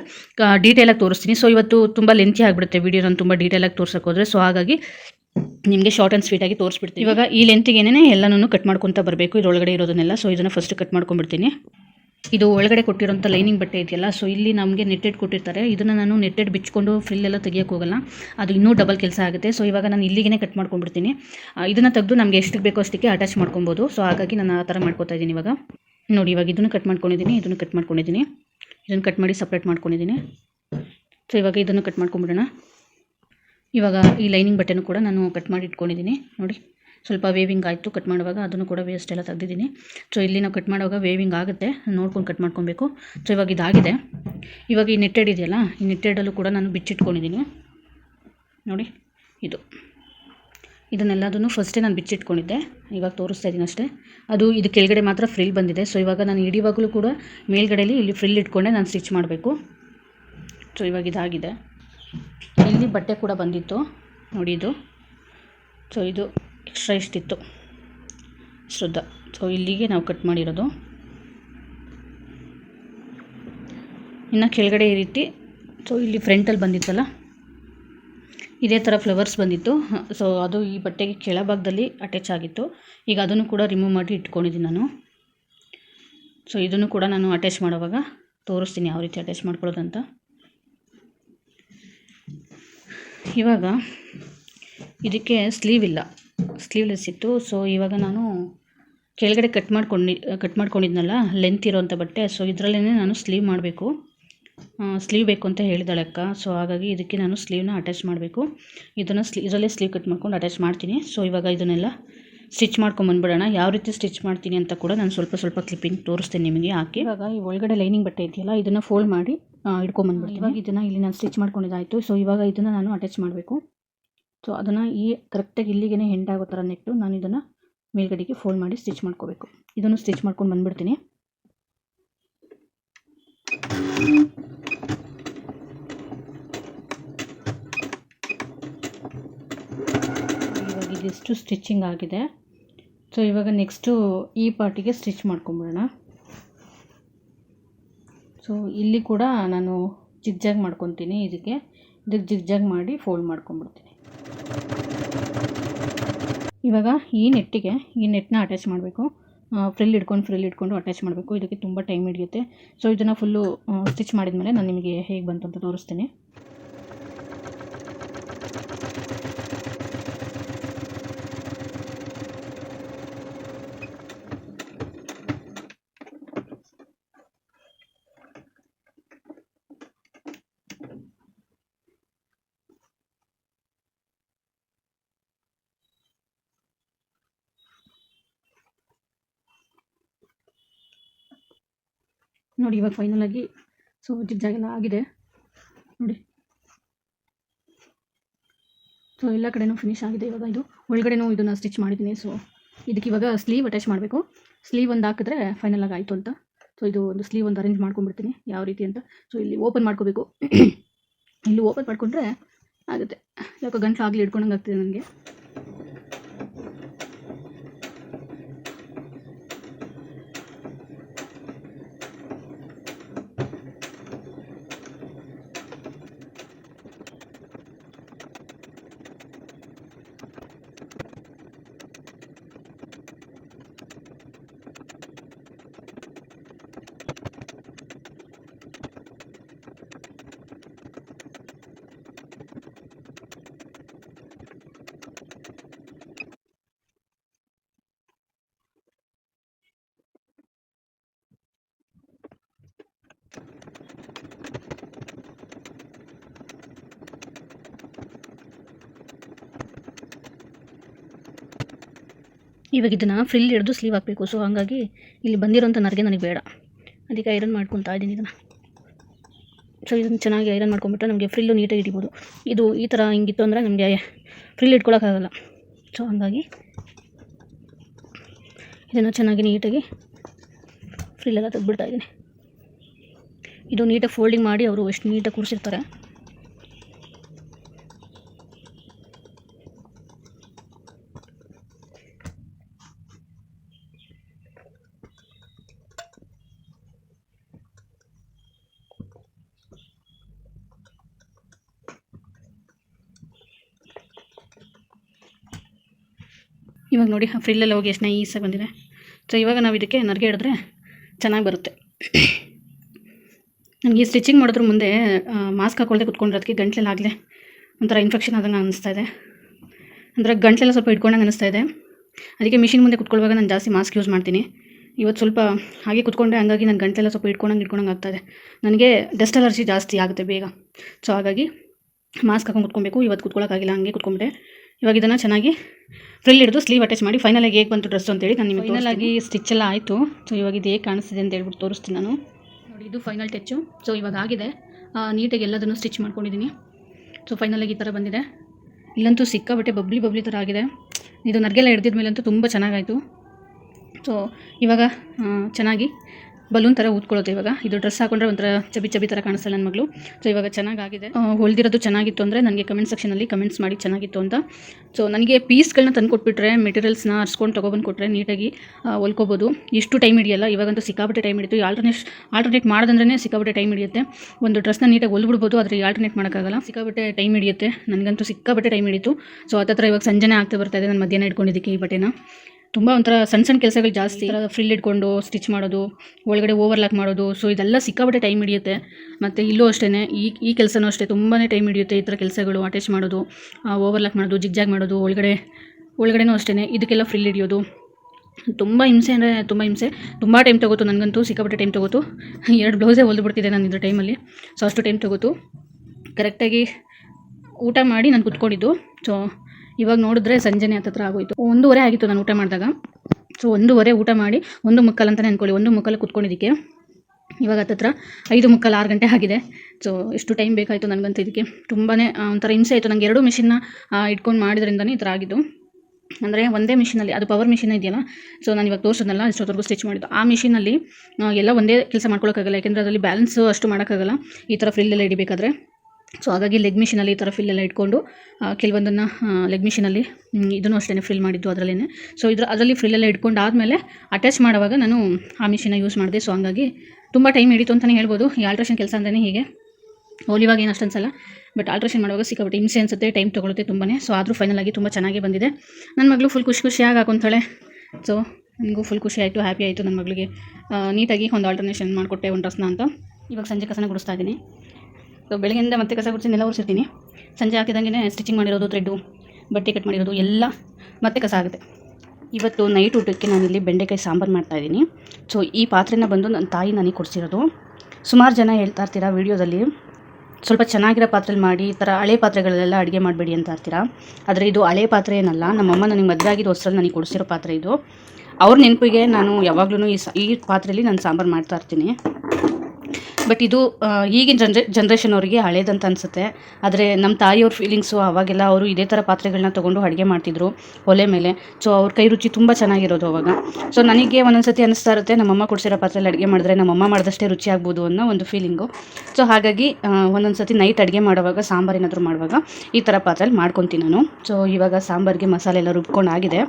ಡೀಟೇಲಾಗಿ ತೋರಿಸ್ತೀನಿ. ಸೊ ಇವತ್ತು ತುಂಬ ಲೆಂತಿ ಆಗಿಬಿಡುತ್ತೆ ವೀಡಿಯೋ ನಾನು ತುಂಬ ಡೀಟೇಲಾಗಿ ತೋರ್ಸೋಕ್ಕೋದ್ರೆ ಸೊ ಹಾಗಾಗಿ ನಿಮಗೆ ಶಾರ್ಟ್ ಆ್ಯಂಡ್ ಸ್ವೀಟಾಗಿ ತೋರಿಸ್ಬಿಡ್ತೀನಿ. ಇವಾಗ ಈ ಲೆಂತಿಗೆನೇ ಎಲ್ಲನೂ ಕಟ್ ಮಾಡ್ಕೊತಾ ಬರಬೇಕು. ಇದರೊಳಗಡೆ ಇರೋದನ್ನೆಲ್ಲ ಸೊ ಇದನ್ನು ಫಸ್ಟ್ ಕಟ್ ಮಾಡ್ಕೊಂಡ್ಬಿಡ್ತೀನಿ. ಇದು ಒಳಗಡೆ ಕೊಟ್ಟಿರೋಂಥ ಲೈನಿಂಗ್ ಬಟ್ಟೆ ಇದೆಯಲ್ಲ ಸೊ ಇಲ್ಲಿ ನಮಗೆ ನೆಟ್ಟೆಡ್ ಕೊಟ್ಟಿರ್ತಾರೆ. ಇದನ್ನು ನಾನು ನೆಟ್ಟೆಡ್ ಬಿಚ್ಕೊಂಡು ಫ್ರಿಲ್ಲೆಲ್ಲ ತೆಗಿಯೋಕೆ ಹೋಗಲ್ಲ. ಅದು ಇನ್ನೂ ಡಬಲ್ ಕೆಲಸ ಆಗುತ್ತೆ. ಸೊ ಇವಾಗ ನಾನು ಇಲ್ಲಿಗೆ ಕಟ್ ಮಾಡ್ಕೊಂಡ್ಬಿಡ್ತೀನಿ. ಇದನ್ನು ತೆಗೆದು ನಮಗೆ ಎಷ್ಟು ಬೇಕೋ ಅಷ್ಟಕ್ಕೆ ಅಟ್ಯಾಚ್ ಮಾಡ್ಕೊಬೋದು. ಸೊ ಹಾಗಾಗಿ ನಾನು ಆ ಥರ ಮಾಡ್ಕೊತಾ ಇದ್ದೀನಿ ಇವಾಗ. ನೋಡಿ, ಇವಾಗ ಇದನ್ನು ಕಟ್ ಮಾಡ್ಕೊಂಡಿದ್ದೀನಿ, ಇದನ್ನು ಕಟ್ ಮಾಡ್ಕೊಂಡಿದ್ದೀನಿ. ಇದನ್ನು ಕಟ್ ಮಾಡಿ ಸಪ್ರೇಟ್ ಮಾಡ್ಕೊಂಡಿದ್ದೀನಿ. ಸೊ ಇವಾಗ ಇದನ್ನು ಕಟ್ ಮಾಡ್ಕೊಂಬಿಡೋಣ ಇವಾಗ ಈ ಲೈನಿಂಗ್ ಬಟ್ಟೆನೂ ಕೂಡ ನಾನು ಕಟ್ ಮಾಡಿ ಇಟ್ಕೊಂಡಿದ್ದೀನಿ. ನೋಡಿ, ಸ್ವಲ್ಪ ವೇವಿಂಗ್ ಆಯಿತು ಕಟ್ ಮಾಡುವಾಗ ಅದನ್ನು ಕೂಡ ವೇಸ್ಟ್ ಎಲ್ಲ ತೆಗೆದಿದ್ದೀನಿ. ಸೊ ಇಲ್ಲಿ ನಾವು ಕಟ್ ಮಾಡುವಾಗ ವೇವಿಂಗ್ ಆಗುತ್ತೆ. ನೋಡ್ಕೊಂಡು ಕಟ್ ಮಾಡ್ಕೊಬೇಕು. ಸೊ ಇವಾಗ ಇದಾಗಿದೆ. ಇವಾಗ ಈ ನೆಟ್ಟೆಡ್ ಇದೆಯಲ್ಲ, ಈ ನೆಟ್ಟೆಡಲ್ಲೂ ಕೂಡ ನಾನು ಬಿಚ್ಚಿಟ್ಕೊಂಡಿದ್ದೀನಿ. ನೋಡಿ, ಇದು. ಇದನ್ನೆಲ್ಲದನ್ನು ಫಸ್ಟೇ ನಾನು ಬಿಚ್ಚಿಟ್ಕೊಂಡಿದ್ದೆ. ಇವಾಗ ತೋರಿಸ್ತಾ ಇದ್ದೀನಿ ಅಷ್ಟೇ. ಅದು ಇದು ಕೆಳಗಡೆ ಮಾತ್ರ ಫ್ರಿಲ್ ಬಂದಿದೆ. ಸೊ ಇವಾಗ ನಾನು ಇಡೀವಾಗಲೂ ಕೂಡ ಮೇಲ್ಗಡೆಯಲ್ಲಿ ಇಲ್ಲಿ ಫ್ರಿಲ್ ಇಟ್ಕೊಂಡೆ, ನಾನು ಸ್ಟಿಚ್ ಮಾಡಬೇಕು. ಸೊ ಇವಾಗ ಇದಾಗಿದೆ. ಇಲ್ಲಿ ಬಟ್ಟೆ ಕೂಡ ಬಂದಿತ್ತು. ನೋಡಿ ಇದು. ಸೊ ಇದು ಎಕ್ಸ್ಟ್ರಾ ಇಷ್ಟಿತ್ತು. ಶ್ರದ್ಧ. ಸೊ ಇಲ್ಲಿಗೆ ನಾವು ಕಟ್ ಮಾಡಿರೋದು. ಇನ್ನು ಕೆಳಗಡೆ ಈ ರೀತಿ. ಸೊ ಇಲ್ಲಿ ಫ್ರಂಟಲ್ಲಿ ಬಂದಿತ್ತಲ್ಲ? ಇದೇ ಥರ ಫ್ಲವರ್ಸ್ ಬಂದಿತ್ತು. ಸೊ ಅದು ಈ ಬಟ್ಟೆಗೆ ಕೆಳಭಾಗದಲ್ಲಿ ಅಟ್ಯಾಚ್ ಆಗಿತ್ತು. ಈಗ ಅದನ್ನು ಕೂಡ ರಿಮೂವ್ ಮಾಡಿ ಇಟ್ಕೊಂಡಿದ್ದೀನಿ ನಾನು. ಸೊ ಇದನ್ನು ಕೂಡ ನಾನು ಅಟ್ಯಾಚ್ ಮಾಡುವಾಗ ತೋರಿಸ್ತೀನಿ ಯಾವ ರೀತಿ ಅಟ್ಯಾಚ್ ಮಾಡ್ಕೊಳ್ಳೋದಂತ. ಇವಾಗ ಇದಕ್ಕೆ ಸ್ಲೀವ್ ಇಲ್ಲ. ಸ್ಲೀವ್ಲೆಸ್ ಇತ್ತು. ಸೊ ಇವಾಗ ನಾನು ಕೆಳಗಡೆ ಕಟ್ ಮಾಡ್ಕೊಂಡು ಕಟ್ ಮಾಡ್ಕೊಂಡಿದ್ನಲ್ಲ ಲೆಂತ್ ಇರೋವಂಥ ಬಟ್ಟೆ ಸೊ ಇದರಲ್ಲೇ ನಾನು ಸ್ಲೀವ್ ಮಾಡಬೇಕು. ಸ್ಲೀವ್ ಬೇಕು ಅಂತ ಹೇಳಿದಾಳೆ ಅಕ್ಕ. ಸೊ ಹಾಗಾಗಿ ಇದಕ್ಕೆ ನಾನು ಸ್ಲೀವ್ನ ಅಟ್ಯಾಚ್ ಮಾಡಬೇಕು. ಇದನ್ನು ಸ್ಲೀ ಇದರಲ್ಲೇ ಸ್ಲೀವ್ ಕಟ್ ಮಾಡ್ಕೊಂಡು ಅಟ್ಯಾಚ್ ಮಾಡ್ತೀನಿ. ಸೊ ಇವಾಗ ಇದನ್ನೆಲ್ಲ ಸ್ಟಿಚ್ ಮಾಡ್ಕೊಂಬಂದ್ಬಿಡೋಣ ಯಾವ ರೀತಿ ಸ್ಟಿಚ್ ಮಾಡ್ತೀನಿ ಅಂತ ಕೂಡ ನಾನು ಸ್ವಲ್ಪ ಸ್ವಲ್ಪ ಕ್ಲಿಪ್ಪಿಂಗ್ ತೋರಿಸ್ತೀನಿ ನಿಮಗೆ ಹಾಕಿ. ಇವಾಗ ಈ ಒಳಗಡೆ ಲೈನಿಂಗ್ ಬಟ್ಟೆ ಇದೆಯಲ್ಲ, ಇದನ್ನು ಫೋಲ್ಡ್ ಮಾಡಿ ಇಟ್ಕೊಂಬಂದ್ಬಿಡ್ತೀನಿ ಇವಾಗ ಇದನ್ನು ಇಲ್ಲಿ ನಾನು ಸ್ಟಿಚ್ ಮಾಡ್ಕೊಂಡಿದ್ದಾಯಿತು. ಸೊ ಇವಾಗ ಇದನ್ನು ನಾನು ಅಟ್ಯಾಚ್ ಮಾಡಬೇಕು. ಸೊ ಅದನ್ನು ಈ ಕರೆಕ್ಟಾಗಿ ಇಲ್ಲಿಗೆ ಹೆಂಡಾಗೋ ಥರ ನೆಟ್ಟು ನಾನು ಇದನ್ನು ಮೇಲ್ಗಡೆಗೆ ಫೋಲ್ಡ್ ಮಾಡಿ ಸ್ಟಿಚ್ ಮಾಡ್ಕೋಬೇಕು. ಇದನ್ನು ಸ್ಟಿಚ್ ಮಾಡ್ಕೊಂಡು ಬಂದ್ಬಿಡ್ತೀನಿ. ಇವಾಗ ಇದಿಷ್ಟು ಸ್ಟಿಚಿಂಗ್ ಆಗಿದೆ. ಸೊ ಇವಾಗ ನೆಕ್ಸ್ಟು ಈ ಪಾರ್ಟಿಗೆ ಸ್ಟಿಚ್ ಮಾಡ್ಕೊಂಬಿಡೋಣ ಸೊ ಇಲ್ಲಿ ಕೂಡ ನಾನು ಜಿಗ್ಜಾಗ್ ಮಾಡ್ಕೊತೀನಿ ಇದಕ್ಕೆ. ಇದಕ್ಕೆ ಜಿಗ್ಜಾಗ್ ಮಾಡಿ ಫೋಲ್ಡ್ ಮಾಡ್ಕೊಂಬಿಡ್ತೀನಿ ಇವಾಗ ಈ ನೆಟ್ಟಿಗೆ, ಈ ನೆಟ್ಟನ್ನ ಅಟ್ಯಾಚ್ ಮಾಡಬೇಕು. ಫ್ರಿಲ್ ಇಟ್ಕೊಂಡು ಫ್ರಿಲ್ ಇಟ್ಕೊಂಡು ಅಟ್ಯಾಚ್ ಮಾಡಬೇಕು. ಇದಕ್ಕೆ ತುಂಬ ಟೈಮ್ ಹಿಡಿಯುತ್ತೆ. ಸೊ ಇದನ್ನು ಫುಲ್ಲು ಸ್ಟಿಚ್ ಮಾಡಿದ ಮೇಲೆ ನಾನು ನಿಮಗೆ ಹೇಗೆ ಬಂತು ಅಂತ ತೋರಿಸ್ತೀನಿ. ನೋಡಿ, ಇವಾಗ ಫೈನಲ್ ಆಗಿ ಸೊ ಜಿಗ್ಜಾಗೆಲ್ಲ ಆಗಿದೆ. ನೋಡಿ. ಸೊ ಎಲ್ಲ ಕಡೆನೂ ಫಿನಿಶ್ ಆಗಿದೆ ಇವಾಗ ಇದು. ಒಳಗಡೆನೂ ಇದನ್ನು ಸ್ಟಿಚ್ ಮಾಡಿದ್ದೀನಿ. ಸೊ ಇದಕ್ಕೆ ಇವಾಗ ಸ್ಲೀವ್ ಅಟ್ಯಾಚ್ ಮಾಡಬೇಕು. ಸ್ಲೀವ್ ಒಂದು ಹಾಕಿದ್ರೆ ಫೈನಲ್ ಆಗಿ ಆಯಿತು ಅಂತ. ಸೊ ಇದು ಒಂದು ಸ್ಲೀವ್ ಒಂದು ಅರೇಂಜ್ ಮಾಡ್ಕೊಂಡ್ಬಿಡ್ತೀನಿ ಯಾವ ರೀತಿ ಅಂತ. ಸೊ ಇಲ್ಲಿ ಓಪನ್ ಮಾಡ್ಕೋಬೇಕು. ಇಲ್ಲಿ ಓಪನ್ ಮಾಡ್ಕೊಂಡ್ರೆ ಆಗುತ್ತೆ. ಯಾಕೋ ಗಂಟಲು ಆಗಲಿ ಹಿಡ್ಕೊಂಡಂಗೆ ಆಗ್ತಿದೆ ನನಗೆ ಇವಾಗ ಇದನ್ನು ಫ್ರಿಲ್ ಹಿಡಿದು ಸ್ಲೀವ್ ಹಾಕಬೇಕು. ಸೊ ಹಾಗಾಗಿ ಇಲ್ಲಿ ಬಂದಿರೋಂಥ ನರಿಗೆ ನನಗೆ ಬೇಡ. ಅದಕ್ಕೆ ಐರನ್ ಮಾಡ್ಕೊತಾ ಇದ್ದೀನಿ ಇದನ್ನು. ಸೊ ಇದನ್ನು ಚೆನ್ನಾಗಿ ಐರನ್ ಮಾಡ್ಕೊಂಬಿಟ್ರೆ ನಮಗೆ ಫ್ರಿಲ್ಲು ನೀಟಾಗಿ ಹಿಡಿಬೋದು. ಇದು ಈ ಥರ ಹಿಂಗಿತ್ತು ಅಂದರೆ ನಮಗೆ ಫ್ರಿಲ್ ಇಟ್ಕೊಳೋಕ್ಕಾಗಲ್ಲ ಸೊ ಹಾಗಾಗಿ ಇದನ್ನು ಚೆನ್ನಾಗಿ ನೀಟಾಗಿ ಫ್ರಿಲ್ಲೆಲ್ಲ ತೆಗ್ದುಬಿಡ್ತಾ ಇದ್ದೀನಿ. ಇದು ನೀಟಾಗಿ ಫೋಲ್ಡಿಂಗ್ ಮಾಡಿ ಅವರು ಎಷ್ಟು ನೀಟಾಗಿ ಕೂರಿಸಿರ್ತಾರೆ. ಇವಾಗ ನೋಡಿ ಫ್ರಿಲ್ಲೆಲ್ಲ ಹೋಗಿ ಎಷ್ಟು ನೈಸಾಗಿ ಬಂದಿದೆ. ಸೊ ಇವಾಗ ನಾವು ಇದಕ್ಕೆ ನರಿಗೆ ಹಿಡಿದ್ರೆ ಚೆನ್ನಾಗಿ ಬರುತ್ತೆ. ನನಗೆ ಈ ಸ್ಟಿಚಿಂಗ್ ಮಾಡಿದ್ರ ಮುಂದೆ ಮಾಸ್ಕ್ ಹಾಕೊಳ್ಳದೆ ಕುತ್ಕೊಂಡಿರೋದಕ್ಕೆ ಗಂಟ್ಲೆಲ್ಲ ಆಗಲೇ ಒಂಥರ ಇನ್ಫೆಕ್ಷನ್ ಆದಂಗೆ ಅನಿಸ್ತಾ ಇದೆ. ಅಂದರೆ ಗಂಟ್ಲೆಲ್ಲ ಸ್ವಲ್ಪ ಇಟ್ಕೊಂಡಂಗೆ ಅನಿಸ್ತಾ ಇದೆ. ಅದಕ್ಕೆ ಮಿಷಿನ್ ಮುಂದೆ ಕುತ್ಕೊಳ್ಳುವಾಗ ನಾನು ಜಾಸ್ತಿ ಮಾಸ್ಕ್ ಯೂಸ್ ಮಾಡ್ತೀನಿ. ಇವತ್ತು ಸ್ವಲ್ಪ ಹಾಗೆ ಕುತ್ಕೊಂಡೆ ಹಂಗಾಗಿ ನನ್ನ ಗಂಟೆಲ್ಲ ಸ್ವಲ್ಪ ಇಟ್ಕೊಂಡಂಗೆ ಇಟ್ಕೊಂಡಂಗೆ ಆಗ್ತಾಯಿದೆ ನನಗೆ ಡಸ್ಟ್ ಅಲರ್ಜಿ ಜಾಸ್ತಿ ಆಗುತ್ತೆ ಬೇಗ. ಸೊ ಹಾಗಾಗಿ ಮಾಸ್ಕ್ ಹಾಕೊಂಡು ಕುತ್ಕೊಬೇಕು. ಇವತ್ತು ಕುತ್ಕೊಳ್ಳೋಕ್ಕಾಗಿಲ್ಲ ಹಂಗೆ ಕುತ್ಕೊಂಬಿಟ್ಟೆ. ಇವಾಗ ಇದನ್ನು ಚೆನ್ನಾಗಿ ಫ್ರಿಲ್ ಹಿಡಿದು ಸ್ಲೀವ್ ಅಟ್ಯಾಚ್ ಮಾಡಿ ಫೈನಲಾಗಿ ಹೇಗೆ ಬಂತು ಡ್ರೆಸ್ ಅಂತೇಳಿ ನಾನು ನಿಮಗೆ ಫೈನಲಾಗಿ ಸ್ಟಿಚ್ ಎಲ್ಲ ಆಯಿತು. ಸೊ ಇವಾಗ ಇದು ಹೇಗೆ ಕಾಣಿಸ್ತಿದೆ ಅಂತ ಹೇಳ್ಬಿಟ್ಟು ತೋರಿಸ್ತೀನಿ ನಾನು. ನೋಡಿ, ಇದು ಫೈನಲ್ ಟೆಚ್ಚು ಸೊ ಇವಾಗ ಆಗಿದೆ. ನೀಟಾಗಿ ಎಲ್ಲದನ್ನು ಸ್ಟಿಚ್ ಮಾಡ್ಕೊಂಡಿದ್ದೀನಿ ಸೊ ಫೈನಲಾಗಿ ಈ ಥರ ಬಂದಿದೆ. ಇಲ್ಲಂತೂ ಸಿಕ್ಕಾಬಟ್ಟೆ ಬಬ್ಲಿ ಬಬ್ಲಿ ಥರ ಆಗಿದೆ. ಇದು ನರ್ಗೆಲ್ಲ ಹಿಡ್ದಿದ ಮೇಲಂತೂ ತುಂಬ ಚೆನ್ನಾಗಾಯಿತು. ಸೊ ಇವಾಗ ಚೆನ್ನಾಗಿ ಬಲೂನ್ ಥರ ಊದ್ಕೊಳ್ಳುತ್ತೆ ಇವಾಗ. ಇದು ಡ್ರೆಸ್ ಹಾಕೊಂಡ್ರೆ ಒಂಥರ ಚಬಿ ಚಬಿ ಥರ ಕಾಣಿಸಲ್ಲ ನನ್ನ ಮಗಳು. ಸೊ ಇವಾಗ ಚೆನ್ನಾಗಿದೆ ಆ, ಹೊಲ್ದಿರೋದು ಚೆನ್ನಾಗಿತ್ತು ಅಂದರೆ ನನಗೆ ಕಮೆಂಟ್ ಸೆಕ್ಷನಲ್ಲಿ ಕಮೆಂಟ್ಸ್ ಮಾಡಿ ಚೆನ್ನಾಗಿತ್ತು ಅಂತ. ಸೊ ನನಗೆ ಪೀಸ್ಗಳನ್ನ ತಂದು ಕೊಟ್ಬಿಟ್ರೆ ಮೆಟೀರಿಯಲ್ಸ್ನ ಹರ್ಸ್ಕೊಂಡು ತೊಗೊಬಂದು ಕೊಟ್ಟರೆ ನೀಟಾಗಿ ಹೊಲ್ಕೋಬೋದು. ಇಷ್ಟು ಟೈಮ್ ಹಿಡಿಯಲ್ಲ ಇವಾಗಂತೂ ಸಿಕ್ಕಾಪಟ್ಟೆ ಟೈಮ್ ಹಿಡಿತು. ಆಲ್ಟರ್ನೇಟ್ ಆಲ್ಟರ್ನೇಟ್ ಮಾಡೋದಂದ್ರೆ ಸಿಕ್ಕಾಪಟ್ಟೆ ಟೈಮ್ ಹಿಡಿಯುತ್ತೆ. ಒಂದು ಡ್ರೆಸ್ನ ನೀಟಾಗಿ ಹೊಲ್ಬಿಡ್ಬೋದು ಆದರೆ ಆಲ್ಟರ್ನೇಟ್ ಮಾಡೋಕ್ಕಾಗಲ್ಲ. ಸಿಕ್ಕಾಪಟ್ಟೆ ಟೈಮ್ ಹಿಡಿಯುತ್ತೆ. ನನಗಂತೂ ಸಿಕ್ಕಾಪಟ್ಟೆ ಟೈಮ್ ಹಿಡಿತು. ಸೊ ಹತ್ತತ್ರ ಇವಾಗ ಸಂಜೆನೇ ಆಗ್ತಾ ಇದೆ. ನಾನು ಮಧ್ಯಾಹ್ನ ಇಟ್ಕೊಂಡಿದ್ದಕ್ಕೆ ಈ ಬಟ್ಟೆನ. ತುಂಬ ಒಂಥರ ಸಣ್ಣ ಸಣ್ಣ ಕೆಲಸಗಳು ಜಾಸ್ತಿ. ಫ್ರಿಲ್ ಇಟ್ಕೊಂಡು ಸ್ಟಿಚ್ ಮಾಡೋದು ಒಳಗಡೆ ಓವರ್ಲಾಕ್ ಮಾಡೋದು ಸೊ ಇದೆಲ್ಲ ಸಿಕ್ಕಾಪಟ್ಟೆ ಟೈಮ್ ಹಿಡಿಯುತ್ತೆ. ಮತ್ತು ಇಲ್ಲೂ ಅಷ್ಟೇ ಈ ಈ ಕೆಲಸನೂ ಅಷ್ಟೇ ತುಂಬಾ ಟೈಮ್ ಹಿಡಿಯುತ್ತೆ ಈ ಥರ ಕೆಲಸಗಳು ಅಟ್ಯಾಚ್ ಮಾಡೋದು ಓವರ್ಲಾಕ್ ಮಾಡೋದು ಜಿಗ್ಜಾಗ್ ಮಾಡೋದು ಒಳಗಡೆ ಒಳಗಡೆನೂ ಅಷ್ಟೇ ಇದಕ್ಕೆಲ್ಲ ಫ್ರಿಲ್ ಹಿಡಿಯೋದು. ತುಂಬ ಹಿಂಸೆ ಅಂದರೆ ತುಂಬ ಹಿಂಸೆ. ತುಂಬ ಟೈಮ್ ತೊಗೋತು ನನಗಂತೂ ಸಿಕ್ಕಾಪಟ್ಟೆ ಟೈಮ್ ತೊಗೋತು. ಎರಡು ಬ್ಲೌಸೇ ಹೊಲ್ದು ಬಿಡ್ತಿದೆ ನಾನು ಇದ್ರ ಟೈಮಲ್ಲಿ ಸೊ ಅಷ್ಟು ಟೈಮ್ ತೊಗೋತು. ಕರೆಕ್ಟಾಗಿ ಊಟ ಮಾಡಿ ನಾನು ಕುತ್ಕೊಂಡಿದ್ದು. ಸೊ ಇವಾಗ ನೋಡಿದ್ರೆ ಸಂಜೆನೆ ಹತ್ತತ್ರ ಆಗೋಯ್ತು. ಒಂದೂವರೆ ಆಗಿತ್ತು ನಾನು ಊಟ ಮಾಡಿದಾಗ. ಸೊ ಒಂದೂವರೆ ಊಟ ಮಾಡಿ, ಒಂದು ಮುಕ್ಕಲ್ ಅಂತಲೇ ಅಂದ್ಕೊಳ್ಳಿ ಒಂದು ಮುಕ್ಕಾಲು ಕುತ್ಕೊಂಡಿದ್ದಕ್ಕೆ. ಇವಾಗ ಹತ್ತತ್ರ ಐದು ಮುಕ್ಕಾಲು, ಆರು ಗಂಟೆ ಆಗಿದೆ. ಸೊ ಎಷ್ಟು ಟೈಮ್ ಬೇಕಾಯಿತು ನನಗಂತ ಇದಕ್ಕೆ. ತುಂಬಾ ಒಂಥರ ಹಿಂಸೆ ಆಯಿತು. ನನಗೆ ಎರಡು ಮಿಷಿನ್ನ ಇಟ್ಕೊಂಡು ಮಾಡಿದ್ರಿಂದನೇ ಈ ಥರ ಆಗಿದ್ದು. ಅಂದರೆ ಒಂದೇ ಮಿಷಿನಲ್ಲಿ ಅದು ಪವರ್ ಮಿಷಿನ್ ಇದೆಯಲ್ಲ? ಸೊ ನಾನು ಇವಾಗ ತೋರಿಸೋದಲ್ಲ, ಇಷ್ಟೊತ್ತವರೆಗೂ ಸ್ಟಿಚ್ ಮಾಡಿದ್ದು. ಆ ಮಿಷಿನಲ್ಲಿ ಎಲ್ಲ ಒಂದೇ ಕೆಲಸ ಮಾಡ್ಕೊಳ್ಳೋಕ್ಕಾಗಲ್ಲ ಯಾಕೆಂದರೆ ಅದರಲ್ಲಿ ಬ್ಯಾಲೆನ್ಸ್ ಅಷ್ಟು ಮಾಡೋಕ್ಕಾಗಲ್ಲ. ಈ ಥರ ಫ್ರಿಲ್ಲೆಲ್ಲ ಹಿಡಿಬೇಕಾದ್ರೆ. ಸೊ ಹಾಗಾಗಿ ಲೆಗ್ ಮಿಷಿನಲ್ಲಿ ಈ ಥರ ಎಲ್ಲ ಇಟ್ಕೊಂಡು ಕೆಲವೊಂದನ್ನು ಲೆಗ್ ಮಿಷಿನಲ್ಲಿ ಇದನ್ನು ಅಷ್ಟೇ ಫಿಲ್ ಮಾಡಿದ್ದು ಅದರಲ್ಲೇ ಸೊ ಇದ್ರ, ಅದರಲ್ಲಿ ಫ್ರಿಲ್ಲೆಲ್ಲ ಇಟ್ಕೊಂಡು ಆದಮೇಲೆ ಅಟ್ಯಾಚ್ ಮಾಡುವಾಗ ನಾನು ಆ ಮಿಷಿನ ಯೂಸ್ ಮಾಡಿದೆ. ಸೊ ಹಂಗಾಗಿ ತುಂಬ ಟೈಮ್ ಹಿಡಿತು ಅಂತಲೇ ಹೇಳ್ಬೋದು. ಈ ಆಲ್ಟ್ರೇಷನ್ ಕೆಲಸ ಅಂತಲೇ ಹೀಗೆ. ಓಲಿವಾಗ ಏನು ಅಷ್ಟು ಅನ್ಸಲ್ಲ. ಬಟ್ ಆಲ್ಟ್ರೇಷನ್ ಮಾಡುವಾಗ ಸಿಕ್ಕಾಬಿಟ್ಟು ಹಿಂಸೆ ಅನಿಸುತ್ತೆ ಟೈಮ್ ತೊಗೊಳುತ್ತೆ ತುಂಬಾ ಸೊ ಆದರೂ ಫೈನಲ್ ಆಗಿ ತುಂಬ ಚೆನ್ನಾಗಿ ಬಂದಿದೆ. ನನ್ನ ಮಗಳು ಫುಲ್ ಖುಷಿ ಖುಷಿಯಾಗಿ ಹಾಕೊಂತಾಳೆ. ಸೊ ನನಗೂ ಫುಲ್ ಖುಷಿ ಆಯಿತು ಹ್ಯಾಪಿ ಆಯಿತು ನನ್ನ ಮಗಳಿಗೆ. ನೀಟಾಗಿ ಒಂದು ಆಲ್ಟರ್ನೇಷನ್ ಮಾಡಿಕೊಟ್ಟೆ ಒಂದು ಡ್ರೆಸ್ನ ಅಂತ. ಇವಾಗ ಸಂಜೆ ಕಸನ ಗುಡಿಸ್ತಾ ಇದ್ದೀನಿ. ಸೊ ಬೆಳಗ್ಗೆಯಿಂದ ಮತ್ತೆ ಕಸ ಗುಡಿಸಿ ನೆಲ ಒರೆಸಿರ್ತೀನಿ. ಸಂಜೆ ಹಾಕಿದಂಗೆ ಸ್ಟಿಚಿಂಗ್ ಮಾಡಿರೋದು ಥ್ರೆಡ್ಡು ಬಟ್ಟೆ ಕಟ್ ಮಾಡಿರೋದು, ಎಲ್ಲ ಮತ್ತೆ ಕಸ ಆಗುತ್ತೆ. ಇವತ್ತು ನೈಟ್ ಊಟಕ್ಕೆ ನಾನಿಲ್ಲಿ ಬೆಂಡೆಕಾಯಿ ಸಾಂಬಾರು ಮಾಡ್ತಾಯಿದ್ದೀನಿ ಸೊ ಈ ಪಾತ್ರೆನ ಬಂದು ನನ್ನ ತಾಯಿ ನನಗೆ ಕೊಡಿಸಿರೋದು. ಸುಮಾರು ಜನ ಹೇಳ್ತಾ ಇರ್ತೀರಾ ವೀಡಿಯೋದಲ್ಲಿ, ಸ್ವಲ್ಪ ಚೆನ್ನಾಗಿರೋ ಪಾತ್ರೆಲಿ ಮಾಡಿ, ಈ ಥರ ಹಳೆ ಪಾತ್ರೆಗಳಲ್ಲೆಲ್ಲ ಅಡುಗೆ ಮಾಡಬೇಡಿ ಅಂತ ಇರ್ತೀರಾ? ಆದರೆ ಇದು ಹಳೆ ಪಾತ್ರೆ ಏನಲ್ಲ ನಮ್ಮಮ್ಮ ನನಗೆ ಮದುವೆ ಆಗಿದ್ದು ಹೊಸರಲ್ಲಿ ನನಗೆ ಕೊಡಿಸಿರೋ ಪಾತ್ರೆ ಇದು. ಅವ್ರ ನೆನಪಿಗೆ ನಾನು ಯಾವಾಗಲೂ ಈ ಈ ಪಾತ್ರೆಯಲ್ಲಿ ನಾನು ಸಾಂಬಾರು ಮಾಡ್ತಾ ಇರ್ತೀನಿ. ಬಟ್ ಇದು ಈಗಿನ ಜನ್ರೇ ಜನ್ರೇಷನ್ ಅವರಿಗೆ ಹಳೇದಂತ ಅನಿಸುತ್ತೆ. ಆದರೆ ನಮ್ಮ ತಾಯಿಯವ್ರ ಫೀಲಿಂಗ್ಸು ಅವಾಗೆಲ್ಲ ಅವರು ಇದೇ ಥರ ಪಾತ್ರೆಗಳನ್ನ ತೊಗೊಂಡು ಅಡುಗೆ ಮಾಡ್ತಿದ್ರು ಒಲೆ ಮೇಲೆ. ಸೊ ಅವ್ರ ಕೈ ರುಚಿ ತುಂಬ ಚೆನ್ನಾಗಿರೋದು ಅವಾಗ. ಸೊ ನನಗೆ ಒಂದೊಂದು ಸತಿ ಅನಿಸ್ತಾ ಇರುತ್ತೆ, ನಮ್ಮಮ್ಮ ಕೊಡಿಸಿರೋ ಪಾತ್ರೆಯಲ್ಲಿ ಅಡುಗೆ ಮಾಡಿದ್ರೆ ನಮ್ಮಮ್ಮ ಮಾಡಿದಷ್ಟೇ ರುಚಿ ಆಗ್ಬೋದು ಅನ್ನೋ ಒಂದು ಫೀಲಿಂಗು ಸೊ ಹಾಗಾಗಿ ಒಂದೊಂದು ಸತಿ ನೈಟ್ ಅಡುಗೆ ಮಾಡುವಾಗ, ಸಾಂಬಾರು ಏನಾದರೂ ಮಾಡುವಾಗ ಈ ಥರ ಪಾತ್ರೆಯಲ್ಲಿ ಮಾಡ್ಕೊತೀನಿ ನಾನು. ಸೊ ಇವಾಗ ಸಾಂಬಾರಿಗೆ ಮಸಾಲೆ ಎಲ್ಲ ರುಬ್ಕೊಂಡು ಆಗಿದೆ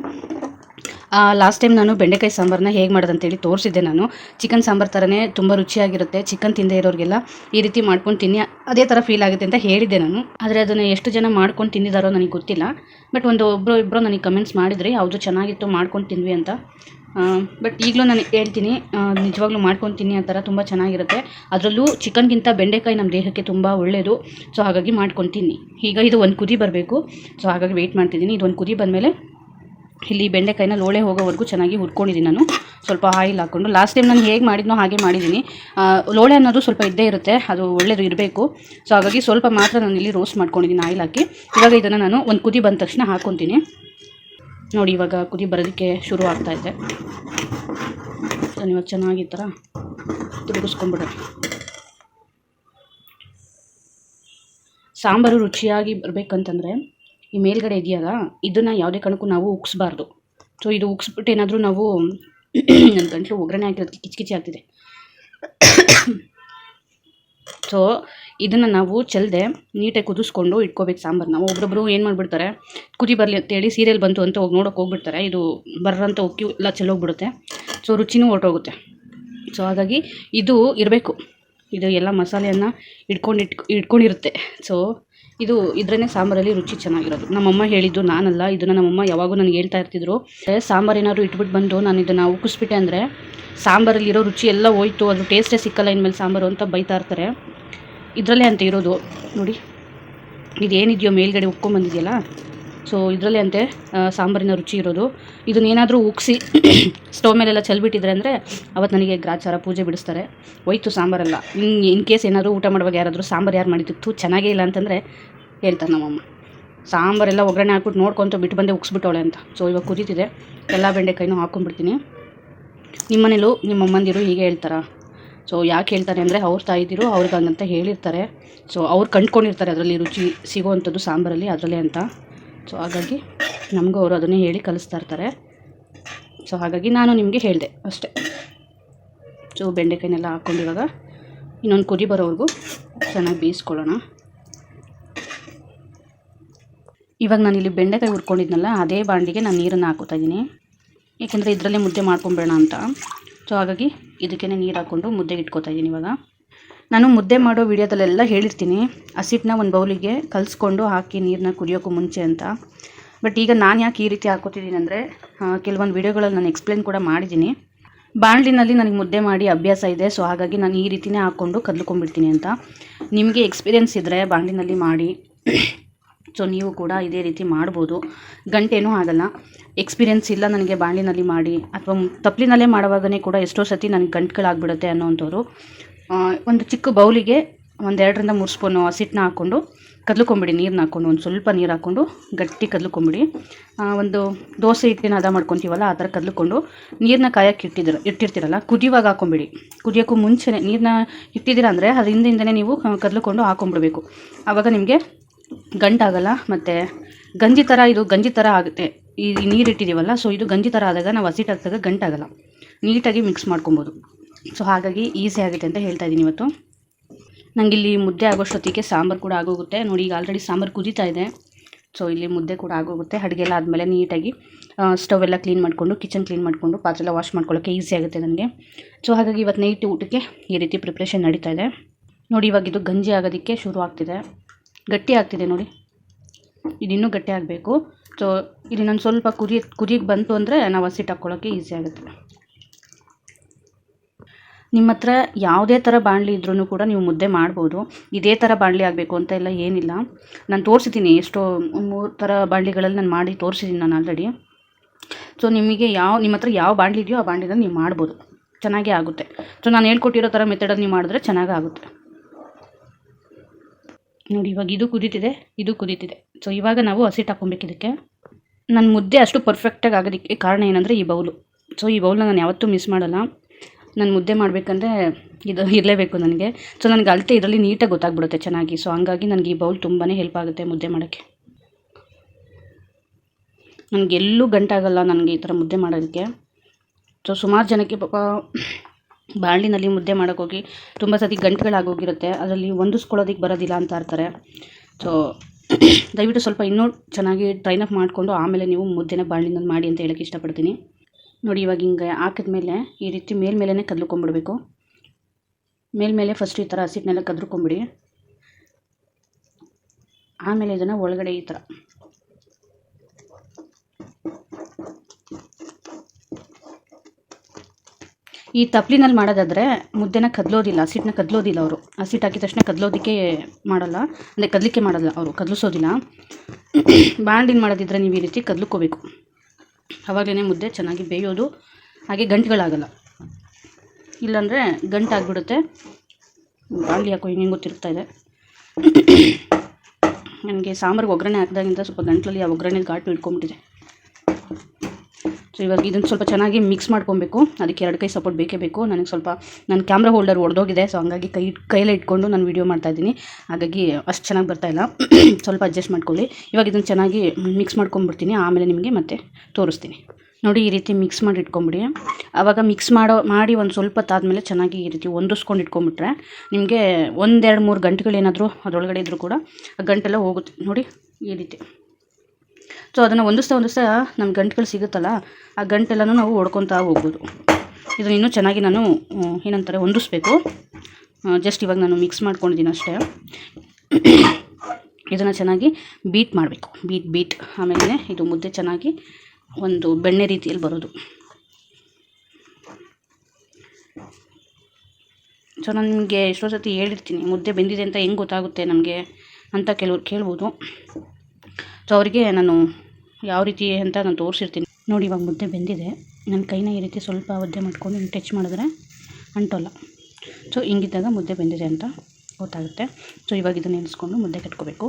ಲಾಸ್ಟ್ ಟೈಮ್ ನಾನು ಬೆಂಡೆಕಾಯಿ ಸಾಂಬಾರನ್ನ ಹೇಗೆ ಮಾಡೋದಂತೇಳಿ ತೋರಿಸಿದ್ದೆ ನಾನು. ಚಿಕನ್ ಸಾಂಬಾರು ಥರನೇ ತುಂಬ ರುಚಿಯಾಗಿರುತ್ತೆ, ಚಿಕನ್ ತಿಂದೇ ಇರೋರಿಗೆಲ್ಲ ಈ ರೀತಿ ಮಾಡ್ಕೊಂಡು ತಿನ್ನಿ ಅದೇ ಥರ ಫೀಲ್ ಆಗುತ್ತೆ ಅಂತ ಹೇಳಿದ್ದೆ ನಾನು. ಆದರೆ ಅದನ್ನು ಎಷ್ಟು ಜನ ಮಾಡ್ಕೊಂಡು ತಿಂದಿದ್ದಾರೋ ನನಗೆ ಗೊತ್ತಿಲ್ಲ. ಬಟ್ ಒಂದು ಒಬ್ಬರು ಇಬ್ಬರು ನನಗೆ ಕಮೆಂಟ್ಸ್ ಮಾಡಿದ್ರಿ, ಯಾವುದು ಚೆನ್ನಾಗಿತ್ತು ಮಾಡ್ಕೊಂಡು ತಿಂದ್ವಿ ಅಂತ. ಬಟ್ ಈಗಲೂ ನಾನು ಹೇಳ್ತೀನಿ ನಿಜವಾಗ್ಲೂ ಮಾಡ್ಕೊಂಡು ತಿನ್ನಿ ಆ ಥರ ತುಂಬ ಚೆನ್ನಾಗಿರುತ್ತೆ. ಅದರಲ್ಲೂ ಚಿಕನ್ಗಿಂತ ಬೆಂಡೆಕಾಯಿ ನಮ್ಮ ದೇಹಕ್ಕೆ ತುಂಬ ಒಳ್ಳೆಯದು ಸೊ ಹಾಗಾಗಿ ಮಾಡ್ಕೊಂಡು ತಿನ್ನಿ. ಈಗ ಇದು ಒಂದು ಕುದಿ ಬರಬೇಕು. ಸೊ ಹಾಗಾಗಿ ವೆಯ್ಟ್ ಮಾಡ್ತಿದ್ದೀನಿ. ಇದು ಒಂದು ಕುದಿ ಬಂದಮೇಲೆ ಇಲ್ಲಿ ಬೆಂಡೆಕಾಯಿನ ಲೋಳೆ ಹೋಗೋವರೆಗೂ ಚೆನ್ನಾಗಿ ಹುರ್ಕೊಂಡಿದ್ದೀನಿ ನಾನು. ಸ್ವಲ್ಪ ಆಯಿಲ್ ಹಾಕ್ಕೊಂಡು. ಲಾಸ್ಟ್ ಟೈಮ್ ನಾನು ಹೇಗೆ ಮಾಡಿದ್ನೋ ಹಾಗೆ ಮಾಡಿದ್ದೀನಿ. ಲೋಳೆ ಅನ್ನೋದು ಸ್ವಲ್ಪ ಇದ್ದೇ ಇರುತ್ತೆ. ಅದು ಒಳ್ಳೆಯದು ಇರಬೇಕು. ಸೊ ಹಾಗಾಗಿ ಸ್ವಲ್ಪ ಮಾತ್ರ ನಾನು ಇಲ್ಲಿ ರೋಸ್ಟ್ ಮಾಡ್ಕೊಂಡಿದ್ದೀನಿ ಆಯಿಲ್ ಹಾಕಿ. ಇವಾಗ ಇದನ್ನು ನಾನು ಒಂದು ಕುದಿ ಬಂದ ತಕ್ಷಣ ಹಾಕ್ಕೊತೀನಿ ನೋಡಿ, ಇವಾಗ ಕುದಿ ಬರೋದಕ್ಕೆ ಶುರು ಆಗ್ತಾ ಇದೆ. ನಾನು ಇವಾಗ ಚೆನ್ನಾಗಿ ಥರ ತಿರುಗಿಸ್ಕೊಂಡ್ಬಿಡೋದು ಸಾಂಬಾರು ರುಚಿಯಾಗಿ ಬರಬೇಕಂತಂದರೆ ಈ ಮೇಲ್ಗಡೆ ಇದೆಯಲ್ಲ, ಇದನ್ನು ಯಾವುದೇ ಕಾರಣಕ್ಕೂ ನಾವು ಉಕ್ಸ್ಬಾರ್ದು. ಸೊ ಇದು ಉಕ್ಸ್ಬಿಟ್ಟು ಏನಾದರೂ ನಾವು ನನ್ನ ಗಂಟ್ಲು ಒಗ್ಗರಣೆ ಹಾಕಿರೋದಕ್ಕೆ ಕಿಚಕಿಚಿ ಆಗ್ತಿದೆ. ಸೊ ಇದನ್ನು ನಾವು ಚೆಲ್ಲದೆ ನೀಟಾಗಿ ಕುದಿಸ್ಕೊಂಡು ಇಟ್ಕೋಬೇಕು ಸಾಂಬಾರು ನಾವು ಒಬ್ಬೊಬ್ಬರು ಏನು ಮಾಡಿಬಿಡ್ತಾರೆ, ಕುದಿ ಬರಲಿ ಅಂತೇಳಿ ಸೀರಿಯಲ್ ಬಂತು ಅಂತ ಹೋಗಿ ನೋಡೋಕೆ ಹೋಗ್ಬಿಡ್ತಾರೆ. ಇದು ಬರ್ರಂತ ಉಕ್ಕಿ ಎಲ್ಲ ಚೆಲ್ಲೋಗ್ಬಿಡುತ್ತೆ. ಸೊ ರುಚಿನೂ ಹೊರಟೋಗುತ್ತೆ. ಸೊ ಹಾಗಾಗಿ ಇದು ಇರಬೇಕು. ಇದು ಎಲ್ಲ ಮಸಾಲೆಯನ್ನು ಇಟ್ಕೊಂಡು ಇಟ್ಕೊ, ಇಟ್ಕೊಂಡಿರುತ್ತೆ. ಸೊ ಇದು ಇದ್ರೇ ಸಾಂಬಾರಲ್ಲಿ ರುಚಿ ಚೆನ್ನಾಗಿರೋದು. ನಮ್ಮಮ್ಮ ಹೇಳಿದ್ದು ನಾನಲ್ಲ, ಇದನ್ನು ನಮ್ಮಮ್ಮ ಯಾವಾಗೂ ನನಗೆ ಹೇಳ್ತಾ ಇರ್ತಿದ್ರು. ಸಾಂಬಾರು ಏನಾದ್ರು ಇಟ್ಬಿಟ್ಟು ಬಂದು ನಾನು ಇದನ್ನು ಉಕ್ಕಿಸ್ಬಿಟ್ಟೆ ಅಂದರೆ ಸಾಂಬಾರಲ್ಲಿರೋ ರುಚಿ ಎಲ್ಲ ಹೋಯ್ತು, ಅದು ಟೇಸ್ಟೇ ಸಿಕ್ಕಲ್ಲ ಇನ್ಮೇಲೆ ಸಾಂಬಾರು ಅಂತ ಬೈತಾ ಇರ್ತಾರೆ. ಇದರಲ್ಲೇ ಅಂತ ಇರೋದು. ನೋಡಿ, ಇದೇನಿದೆಯೋ ಮೇಲ್ಗಡೆ ಉಕ್ಕೊಂಬಂದಿದೆಯಲ್ಲ? ಸೊ ಇದರಲ್ಲಿ ಅಂತೆ ಸಾಂಬಾರಿನ ರುಚಿ ಇರೋದು. ಇದನ್ನೇನಾದರೂ ಉಕ್ಸಿ ಸ್ಟವ್ ಮೇಲೆಲ್ಲ ಚೆಲ್ಬಿಟ್ಟಿದ್ರೆ ಅಂದರೆ ಅವತ್ತು ನನಗೆ ಗ್ರಾಚಾರ, ಪೂಜೆ ಬಿಡಿಸ್ತಾರೆ. ಹೋಯ್ತು ಸಾಂಬಾರಲ್ಲ. ಇನ್ ಇನ್ ಕೇಸ್ ಏನಾದರೂ ಊಟ ಮಾಡುವಾಗ ಯಾರಾದರೂ ಸಾಂಬಾರು ಯಾರು ಮಾಡಿದ್ದು ಚೆನ್ನಾಗೇ ಇಲ್ಲ ಅಂತಂದರೆ ಹೇಳ್ತಾರೆ ನಮ್ಮಮ್ಮ. ಸಾಂಬಾರೆಲ್ಲ ಒಗ್ಗರಣೆ ಹಾಕ್ಬಿಟ್ಟು ನೋಡ್ಕೊಂತ ಬಿಟ್ಟು ಬಂದೆ ಉಕ್ಸ್ಬಿಟ್ಟವಳೆ ಅಂತ. ಸೊ ಇವಾಗ ಕುದೀತಿದೆ. ಎಲ್ಲ ಬೆಂಡೆಕಾಯಿನೂ ಹಾಕ್ಕೊಂಡ್ಬಿಡ್ತೀನಿ ನಿಮ್ಮ ಮನೇಲೂ ನಿಮ್ಮ ಅಮ್ಮಂದಿರು ಹೀಗೆ ಹೇಳ್ತಾರ? ಸೊ ಯಾಕೆ ಹೇಳ್ತಾರೆ ಅಂದರೆ ಅವ್ರ ತಾಯಿದಿರು ಅವ್ರಿಗೆ ಹಂಗಂತ ಹೇಳಿರ್ತಾರೆ. ಸೊ ಅವ್ರು ಕಂಡ್ಕೊಂಡಿರ್ತಾರೆ ಅದರಲ್ಲಿ ರುಚಿ ಸಿಗೋವಂಥದ್ದು ಸಾಂಬಾರಲ್ಲಿ, ಅದರಲ್ಲೇ ಅಂತ. ಸೊ ಹಾಗಾಗಿ ನಮಗೂ ಅವರು ಅದನ್ನೇ ಹೇಳಿ ಕಲಿಸ್ತಾ ಇರ್ತಾರೆ. ಸೊ ಹಾಗಾಗಿ ನಾನು ನಿಮಗೆ ಹೇಳಿದೆ ಅಷ್ಟೇ. ಸೊ ಬೆಂಡೆಕಾಯಿನೆಲ್ಲ ಹಾಕ್ಕೊಂಡು ಇವಾಗ ಇನ್ನೊಂದು ಕುದಿ ಬರೋವರೆಗೂ ಚೆನ್ನಾಗಿ ಬೇಯಿಸ್ಕೊಳ್ಳೋಣ. ಇವಾಗ ನಾನು ಇಲ್ಲಿ ಬೆಂಡೆಕಾಯಿ ಹುರ್ಕೊಂಡಿದ್ನಲ್ಲ, ಅದೇ ಬಾಂಡಿಗೆ ನಾನು ನೀರನ್ನು ಹಾಕೋತಾ ಇದ್ದೀನಿ. ಏಕೆಂದರೆ ಇದರಲ್ಲೇ ಮುದ್ದೆ ಮಾಡ್ಕೊಂಬೇಡ ಅಂತ. ಸೊ ಹಾಗಾಗಿ ಇದಕ್ಕೇ ನೀರು ಹಾಕ್ಕೊಂಡು ಮುದ್ದೆಗೆ ಇಟ್ಕೋತಾ ಇದ್ದೀನಿ ಇವಾಗ. ನಾನು ಮುದ್ದೆ ಮಾಡೋ ವಿಡಿಯೋದಲ್ಲೆಲ್ಲ ಹೇಳಿರ್ತೀನಿ. ಹಸಿಟ್ಟನ್ನ ಒಂದು ಬೌಲಿಗೆ ಕಲಿಸ್ಕೊಂಡು ಹಾಕಿ ನೀರನ್ನ ಕುದಿಯೋಕ್ಕೂ ಮುಂಚೆ ಅಂತ. ಬಟ್ ಈಗ ನಾನು ಯಾಕೆ ಈ ರೀತಿ ಹಾಕೋತಿದ್ದೀನಿ ಅಂದರೆ ಕೆಲವೊಂದು ವೀಡಿಯೋಗಳಲ್ಲಿ ನಾನು ಎಕ್ಸ್ಪ್ಲೇನ್ ಕೂಡ ಮಾಡಿದ್ದೀನಿ. ಬಾಣಲಿನಲ್ಲಿ ನನಗೆ ಮುದ್ದೆ ಮಾಡಿ ಅಭ್ಯಾಸ ಇದೆ, ಸೊ ಹಾಗಾಗಿ ನಾನು ಈ ರೀತಿನೇ ಹಾಕ್ಕೊಂಡು ಕದ್ಲುಕೊಂಡ್ಬಿಡ್ತೀನಿ ಅಂತ. ನಿಮಗೆ ಎಕ್ಸ್ಪೀರಿಯೆನ್ಸ್ ಇದ್ದರೆ ಬಾಣಲಿನಲ್ಲಿ ಮಾಡಿ. ಸೊ ನೀವು ಕೂಡ ಇದೇ ರೀತಿ ಮಾಡ್ಬೋದು. ಗಂಟೇನೂ ಆಗಲ್ಲ. ಎಕ್ಸ್ಪೀರಿಯೆನ್ಸ್ ಇಲ್ಲ ನನಗೆ ಬಾಣಲಿನಲ್ಲಿ ಮಾಡಿ. ಅಥವಾ ತಪ್ಪಲಿನಲ್ಲೇ ಮಾಡುವಾಗಲೇ ಕೂಡ ಎಷ್ಟೋ ಸತಿ ನನಗೆ ಗಂಟುಗಳಾಗ್ಬಿಡುತ್ತೆ ಅನ್ನೋವಂಥವ್ರು ಒಂದು ಚಿಕ್ಕ ಬೌಲಿಗೆ ಒಂದೆರಡರಿಂದ ಮೂರು ಸ್ಪೂನು ಹಸಿಟ್ಟನ್ನ ಹಾಕ್ಕೊಂಡು ಕದ್ಲುಕೊಂಬಿಡಿ ನೀರನ್ನ ಹಾಕ್ಕೊಂಡು, ಒಂದು ಸ್ವಲ್ಪ ನೀರು ಹಾಕ್ಕೊಂಡು ಗಟ್ಟಿ ಕದ್ಲುಕೊಂಬಿಡಿ. ಒಂದು ದೋಸೆ ಹಿಟ್ಟಿನ ಹದ ಮಾಡ್ಕೊತೀವಲ್ಲ, ಆ ಥರ ಕದ್ಲುಕೊಂಡು ನೀರನ್ನ ಕಾಯಕ್ಕೆ ಇಟ್ಟಿದ್ದೀರ ಇಟ್ಟಿರ್ತೀರಲ್ಲ ಕುದಿಯುವಾಗ ಹಾಕ್ಕೊಂಬಿಡಿ ಕುದಿಯೋಕ್ಕೂ ಮುಂಚೆನೇ ನೀರನ್ನ ಇಟ್ಟಿದ್ದೀರ ಅಂದರೆ ಅದ್ರ ಹಿಂದಿಂದನೇ ನೀವು ಕದ್ಲುಕೊಂಡು ಕದ್ಲ್ಕೊಂಡು ಹಾಕ್ಕೊಂಬಿಡ್ಬೇಕು ಆವಾಗ ನಿಮಗೆ ಗಂಟಾಗಲ್ಲ, ಮತ್ತು ಗಂಜಿ ಥರ ಇದು ಗಂಜಿ ಥರ ಆಗುತ್ತೆ. ಈ ನೀರು ಇಟ್ಟಿದ್ದೀವಲ್ಲ ಸೊ ಇದು ಗಂಜಿ ಥರ ಆದಾಗ ನಾವು ಹಸಿಟ್ಟು ಹಾಕಿದಾಗ ಗಂಟಾಗಲ್ಲ. ನೀಟಾಗಿ ಮಿಕ್ಸ್ ಮಾಡ್ಕೊಬೋದು. ಸೊ ಹಾಗಾಗಿ ಈಸಿ ಆಗುತ್ತೆ ಅಂತ ಹೇಳ್ತಾ ಇದ್ದೀನಿ ಇವತ್ತು. ನನಗೆ ಇಲ್ಲಿ ಮುದ್ದೆ ಆಗೋಷ್ಟೊತ್ತಿಗೆ ಸಾಂಬಾರು ಕೂಡ ಆಗೋಗುತ್ತೆ. ನೋಡಿ, ಈಗ ಆಲ್ರೆಡಿ ಸಾಂಬಾರು ಕುದೀತಾ ಇದೆ. ಸೊ ಇಲ್ಲಿ ಮುದ್ದೆ ಕೂಡ ಆಗೋಗುತ್ತೆ. ಅಡುಗೆ ಎಲ್ಲ ಆದಮೇಲೆ ನೀಟಾಗಿ ಸ್ಟವ್ ಎಲ್ಲ ಕ್ಲೀನ್ ಮಾಡಿಕೊಂಡು ಕಿಚನ್ ಕ್ಲೀನ್ ಮಾಡಿಕೊಂಡು, ಪಾತ್ರೆ ಎಲ್ಲ ವಾಶ್ ಮಾಡ್ಕೊಳ್ಳೋಕ್ಕೆ ಈಸಿ ಆಗುತ್ತೆ ನನಗೆ. ಸೊ ಹಾಗಾಗಿ ಇವತ್ತು ನೈಟ್ ಊಟಕ್ಕೆ ಈ ರೀತಿ ಪ್ರಿಪ್ರೇಷನ್ ನಡೀತಾ ಇದೆ. ನೋಡಿ, ಇವಾಗ ಇದು ಗಂಜಿ ಆಗೋದಕ್ಕೆ ಶುರು ಆಗ್ತಿದೆ. ಗಟ್ಟಿ ಆಗ್ತಿದೆ ನೋಡಿ. ಇದಿನ್ನೂ ಗಟ್ಟಿ ಆಗಬೇಕು. ಸೊ ಇಲ್ಲಿ ನಾನು ಸ್ವಲ್ಪ ಕುದಿ ಕುದಿಗೆ ಬಂತು ಅಂದರೆ ನಾವು ಹಸಿಟ್ಟು ಹಾಕ್ಕೊಳ್ಳೋಕ್ಕೆ ಈಸಿ ಆಗುತ್ತೆ. ನಿಮ್ಮ ಹತ್ರ ಯಾವುದೇ ಥರ ಬಾಣಲಿ ಇದ್ರೂ ಕೂಡ ನೀವು ಮುದ್ದೆ ಮಾಡ್ಬೋದು. ಇದೇ ಥರ ಬಾಣಲಿ ಆಗಬೇಕು ಅಂತ ಎಲ್ಲ ಏನಿಲ್ಲ. ನಾನು ತೋರಿಸಿದ್ದೀನಿ ಎಷ್ಟೋ ಮೂರು ಥರ ಬಾಣಲಿಗಳಲ್ಲಿ ನಾನು ಮಾಡಿ ತೋರಿಸಿದ್ದೀನಿ ನಾನು ಆಲ್ರೆಡಿ ಸೊ ನಿಮಗೆ ಯಾವ ನಿಮ್ಮ ಹತ್ರ ಯಾವ ಬಾಣಲಿ ಇದೆಯೋ ಆ ಬಾಣಲಿನ ನೀವು ಮಾಡ್ಬೋದು. ಚೆನ್ನಾಗೇ ಆಗುತ್ತೆ. ಸೊ ನಾನು ಹೇಳ್ಕೊಟ್ಟಿರೋ ಥರ ಮೆಥಡಲ್ಲಿ ನೀವು ಮಾಡಿದ್ರೆ ಚೆನ್ನಾಗಿ ಆಗುತ್ತೆ. ನೋಡಿ, ಇವಾಗ ಇದು ಕುದೀತಿದೆ ಇದು ಕುದೀತಿದೆ. ಸೊ ಇವಾಗ ನಾವು ಹಸಿಟ್ಟು ಹಾಕ್ಕೊಬೇಕು ಇದಕ್ಕೆ. ನನ್ನ ಮುದ್ದೆ ಅಷ್ಟು ಪರ್ಫೆಕ್ಟಾಗಿ ಆಗೋದಕ್ಕೆ ಕಾರಣ ಏನಂದರೆ ಈ ಬೌಲು. ಸೊ ಈ ಬೌಲ್ನ ನಾನು ಯಾವತ್ತೂ ಮಿಸ್ ಮಾಡಲ್ಲ. ನಾನು ಮುದ್ದೆ ಮಾಡಬೇಕಂದ್ರೆ ಇದು ಇರಲೇಬೇಕು ನನಗೆ. ಸೊ ನನಗೆ ಅಳತೆ ಇದರಲ್ಲಿ ನೀಟಾಗಿ ಗೊತ್ತಾಗ್ಬಿಡುತ್ತೆ ಚೆನ್ನಾಗಿ. ಸೊ ಹಂಗಾಗಿ ನನಗೆ ಈ ಬೌಲ್ ತುಂಬಾ ಹೆಲ್ಪ್ ಆಗುತ್ತೆ ಮುದ್ದೆ ಮಾಡೋಕ್ಕೆ. ನನಗೆ ಎಲ್ಲೂ ಗಂಟಾಗಲ್ಲ ನನಗೆ ಈ ಥರ ಮುದ್ದೆ ಮಾಡೋದಕ್ಕೆ. ಸೊ ಸುಮಾರು ಜನಕ್ಕೆ ಪಾಪ ಬಾಣಲಿನಲ್ಲಿ ಮುದ್ದೆ ಮಾಡೋಕ್ಕೋಗಿ ತುಂಬ ಸತಿ ಗಂಟುಗಳಾಗೋಗಿರುತ್ತೆ. ಅದರಲ್ಲಿ ಹೊಂದಿಸ್ಕೊಳ್ಳೋದಕ್ಕೆ ಬರೋದಿಲ್ಲ ಅಂತ ಇರ್ತಾರೆ. ಸೊ ದಯವಿಟ್ಟು ಸ್ವಲ್ಪ ಇನ್ನೂ ಚೆನ್ನಾಗಿ ಟ್ರೈನ್ ಅಪ್ ಮಾಡಿಕೊಂಡು ಆಮೇಲೆ ನೀವು ಮುದ್ದೆನ ಬಾಣಲಿನಲ್ಲಿ ಮಾಡಿ ಅಂತ ಹೇಳೋಕ್ಕೆ ಇಷ್ಟಪಡ್ತೀನಿ. ನೋಡಿ, ಇವಾಗ ಹಿಂಗೆ ಹಾಕಿದ್ಮೇಲೆ ಈ ರೀತಿ ಮೇಲ್ಮೇಲೆ ಕದ್ಲುಕೊಂಡ್ಬಿಡ್ಬೇಕು ಮೇಲ್ಮೇಲೆ ಫಸ್ಟ್ ಈ ಥರ ಹಸಿಟ್ಟನ್ನೆಲ್ಲ ಕದ್ರುಕೊಂಬಿಡಿ. ಆಮೇಲೆ ಇದನ್ನು ಒಳಗಡೆ ಈ ಥರ. ಈ ತಪ್ಲಿನಲ್ಲಿ ಮಾಡೋದಾದರೆ ಮುದ್ದೆನ ಕದಲೋದಿಲ್ಲ ಹಸಿಟ್ಟನ್ನ ಕದ್ಲೋದಿಲ್ಲ ಅವರು. ಹಸಿಟ್ಟು ಹಾಕಿದ ತಕ್ಷಣ ಕದ್ಲೋದಕ್ಕೆ ಮಾಡಲ್ಲ, ಅಂದರೆ ಕದಲಿಕ್ಕೆ ಮಾಡಲ್ಲ ಅವರು, ಕದ್ಲಿಸೋದಿಲ್ಲ. ಬಾಂಡಿನ ಮಾಡೋದಿದ್ರೆ ನೀವು ಈ ರೀತಿ ಕದ್ಲುಕೋಬೇಕು. ಆವಾಗಲೇ ಮುದ್ದೆ ಚೆನ್ನಾಗಿ ಬೇಯೋದು. ಹಾಗೆ ಗಂಟುಗಳಾಗಲ್ಲ. ಇಲ್ಲಾಂದರೆ ಗಂಟಾಗ್ಬಿಡುತ್ತೆ. ಬಾಣಲಿ ಹಾಕೋ ಹಿಂಗೆ ಗೊತ್ತಿರ್ತಾ ಇದೆ. ನನಗೆ ಸಾಂಬಾರಿಗೆ ಒಗ್ಗರಣೆ ಹಾಕಿದಾಗಿಂದ ಸ್ವಲ್ಪ ಗಂಟಲಲ್ಲಿ ಆ ಒಗ್ಗರಣೆ ಘಾಟು ಇಟ್ಕೊಂಬಿಟ್ಟಿದೆ ಸೊ ಇವಾಗ ಇದನ್ನು ಸ್ವಲ್ಪ ಚೆನ್ನಾಗಿ ಮಿಕ್ಸ್ ಮಾಡ್ಕೊಬೇಕು. ಅದಕ್ಕೆ ಎರಡು ಕೈ ಸಪೋರ್ಟ್ ಬೇಕೇ ಬೇಕು. ನನಗೆ ಸ್ವಲ್ಪ ನನ್ನ ಕ್ಯಾಮ್ರಾ ಹೋಲ್ಡರ್ ಒಡೆದೋಗಿದೆ. ಸೊ ಹಂಗಾಗಿ ಕೈ ಕೈಲೇ ಇಟ್ಕೊಂಡು ನಾನು ವೀಡಿಯೋ ಮಾಡ್ತಾಯಿದ್ದೀನಿ ಹಾಗಾಗಿ ಅಷ್ಟು ಚೆನ್ನಾಗಿ ಬರ್ತಾಯಿಲ್ಲ ಸ್ವಲ್ಪ ಅಡ್ಜಸ್ಟ್ ಮಾಡ್ಕೊಳ್ಳಿ. ಇವಾಗ ಇದನ್ನು ಚೆನ್ನಾಗಿ ಮಿಕ್ಸ್ ಮಾಡ್ಕೊಂಬಿಡ್ತೀನಿ ಆಮೇಲೆ ನಿಮಗೆ ಮತ್ತೆ ತೋರಿಸ್ತೀನಿ. ನೋಡಿ, ಈ ರೀತಿ ಮಿಕ್ಸ್ ಮಾಡಿ ಇಟ್ಕೊಂಬಿಡಿ. ಆವಾಗ ಮಿಕ್ಸ್ ಮಾಡೋ, ಮಾಡಿ ಒಂದು ಸ್ವಲ್ಪ ತಾದ್ಮೇಲೆ ಚೆನ್ನಾಗಿ ಈ ರೀತಿ ಹೊಂದಿಸ್ಕೊಂಡು ಇಟ್ಕೊಂಬಿಟ್ರೆ ನಿಮಗೆ ಒಂದೆರಡು ಮೂರು ಗಂಟೆಗಳೇನಾದರೂ ಅದರೊಳಗಡೆ ಇದ್ದರೂ ಕೂಡ ಆ ಗಂಟೆಲ್ಲ ಹೋಗುತ್ತೆ. ನೋಡಿ, ಈ ರೀತಿ. ಸೊ ಅದನ್ನು ಒಂದಿಸ್ತಾ ಒಂದಿಸ್ತಾ ನಮ್ಮ ಗಂಟುಗಳು ಸಿಗುತ್ತಲ್ಲ, ಆ ಗಂಟೆಲ್ಲನೂ ನಾವು ಹೊಡ್ಕೊತಾ ಹೋಗ್ಬೋದು. ಇದನ್ನು ಇನ್ನೂ ಚೆನ್ನಾಗಿ ನಾನು ಏನಂತಾರೆ, ಹೊಂದಿಸ್ಬೇಕು. ಜಸ್ಟ್ ಇವಾಗ ನಾನು ಮಿಕ್ಸ್ ಮಾಡ್ಕೊಂಡಿದ್ದೀನಿ ಅಷ್ಟೇ. ಇದನ್ನು ಚೆನ್ನಾಗಿ ಬೀಟ್ ಮಾಡಬೇಕು. ಬೀಟ್ ಬೀಟ್ ಆಮೇಲೆ ಇದು ಮುದ್ದೆ ಚೆನ್ನಾಗಿ ಒಂದು ಬೆಣ್ಣೆ ರೀತಿಯಲ್ಲಿ ಬರೋದು. ಸೊ ನಾನು ನಿಮಗೆ ಎಷ್ಟೋ ಸತಿ ಹೇಳಿರ್ತೀನಿ, ಮುದ್ದೆ ಬೆಂದಿದೆ ಅಂತ ಹೆಂಗೆ ಗೊತ್ತಾಗುತ್ತೆ ನಮಗೆ ಅಂತ ಕೆಲವ್ರು ಕೇಳ್ಬೋದು. ಸೊ ಅವರಿಗೆ ನಾನು ಯಾವ ರೀತಿ ಅಂತ ನಾನು ತೋರಿಸಿರ್ತೀನಿ. ನೋಡಿ ಇವಾಗ ಮುದ್ದೆ ಬೆಂದಿದೆ. ನನ್ನ ಕೈನ ಈ ರೀತಿ ಸ್ವಲ್ಪ ಒದ್ದೆ ಮಾಡ್ಕೊಂಡು ಟಚ್ ಮಾಡಿದ್ರೆ ಅಂಟೋಲ್ಲ. ಸೊ ಹಿಂಗಿದ್ದಾಗ ಮುದ್ದೆ ಬೆಂದಿದೆ ಅಂತ ಗೊತ್ತಾಗುತ್ತೆ. ಸೊ ಇವಾಗ ಇದನ್ನು ನೆನೆಸ್ಕೊಂಡು ಮುದ್ದೆ ಕಟ್ಕೋಬೇಕು.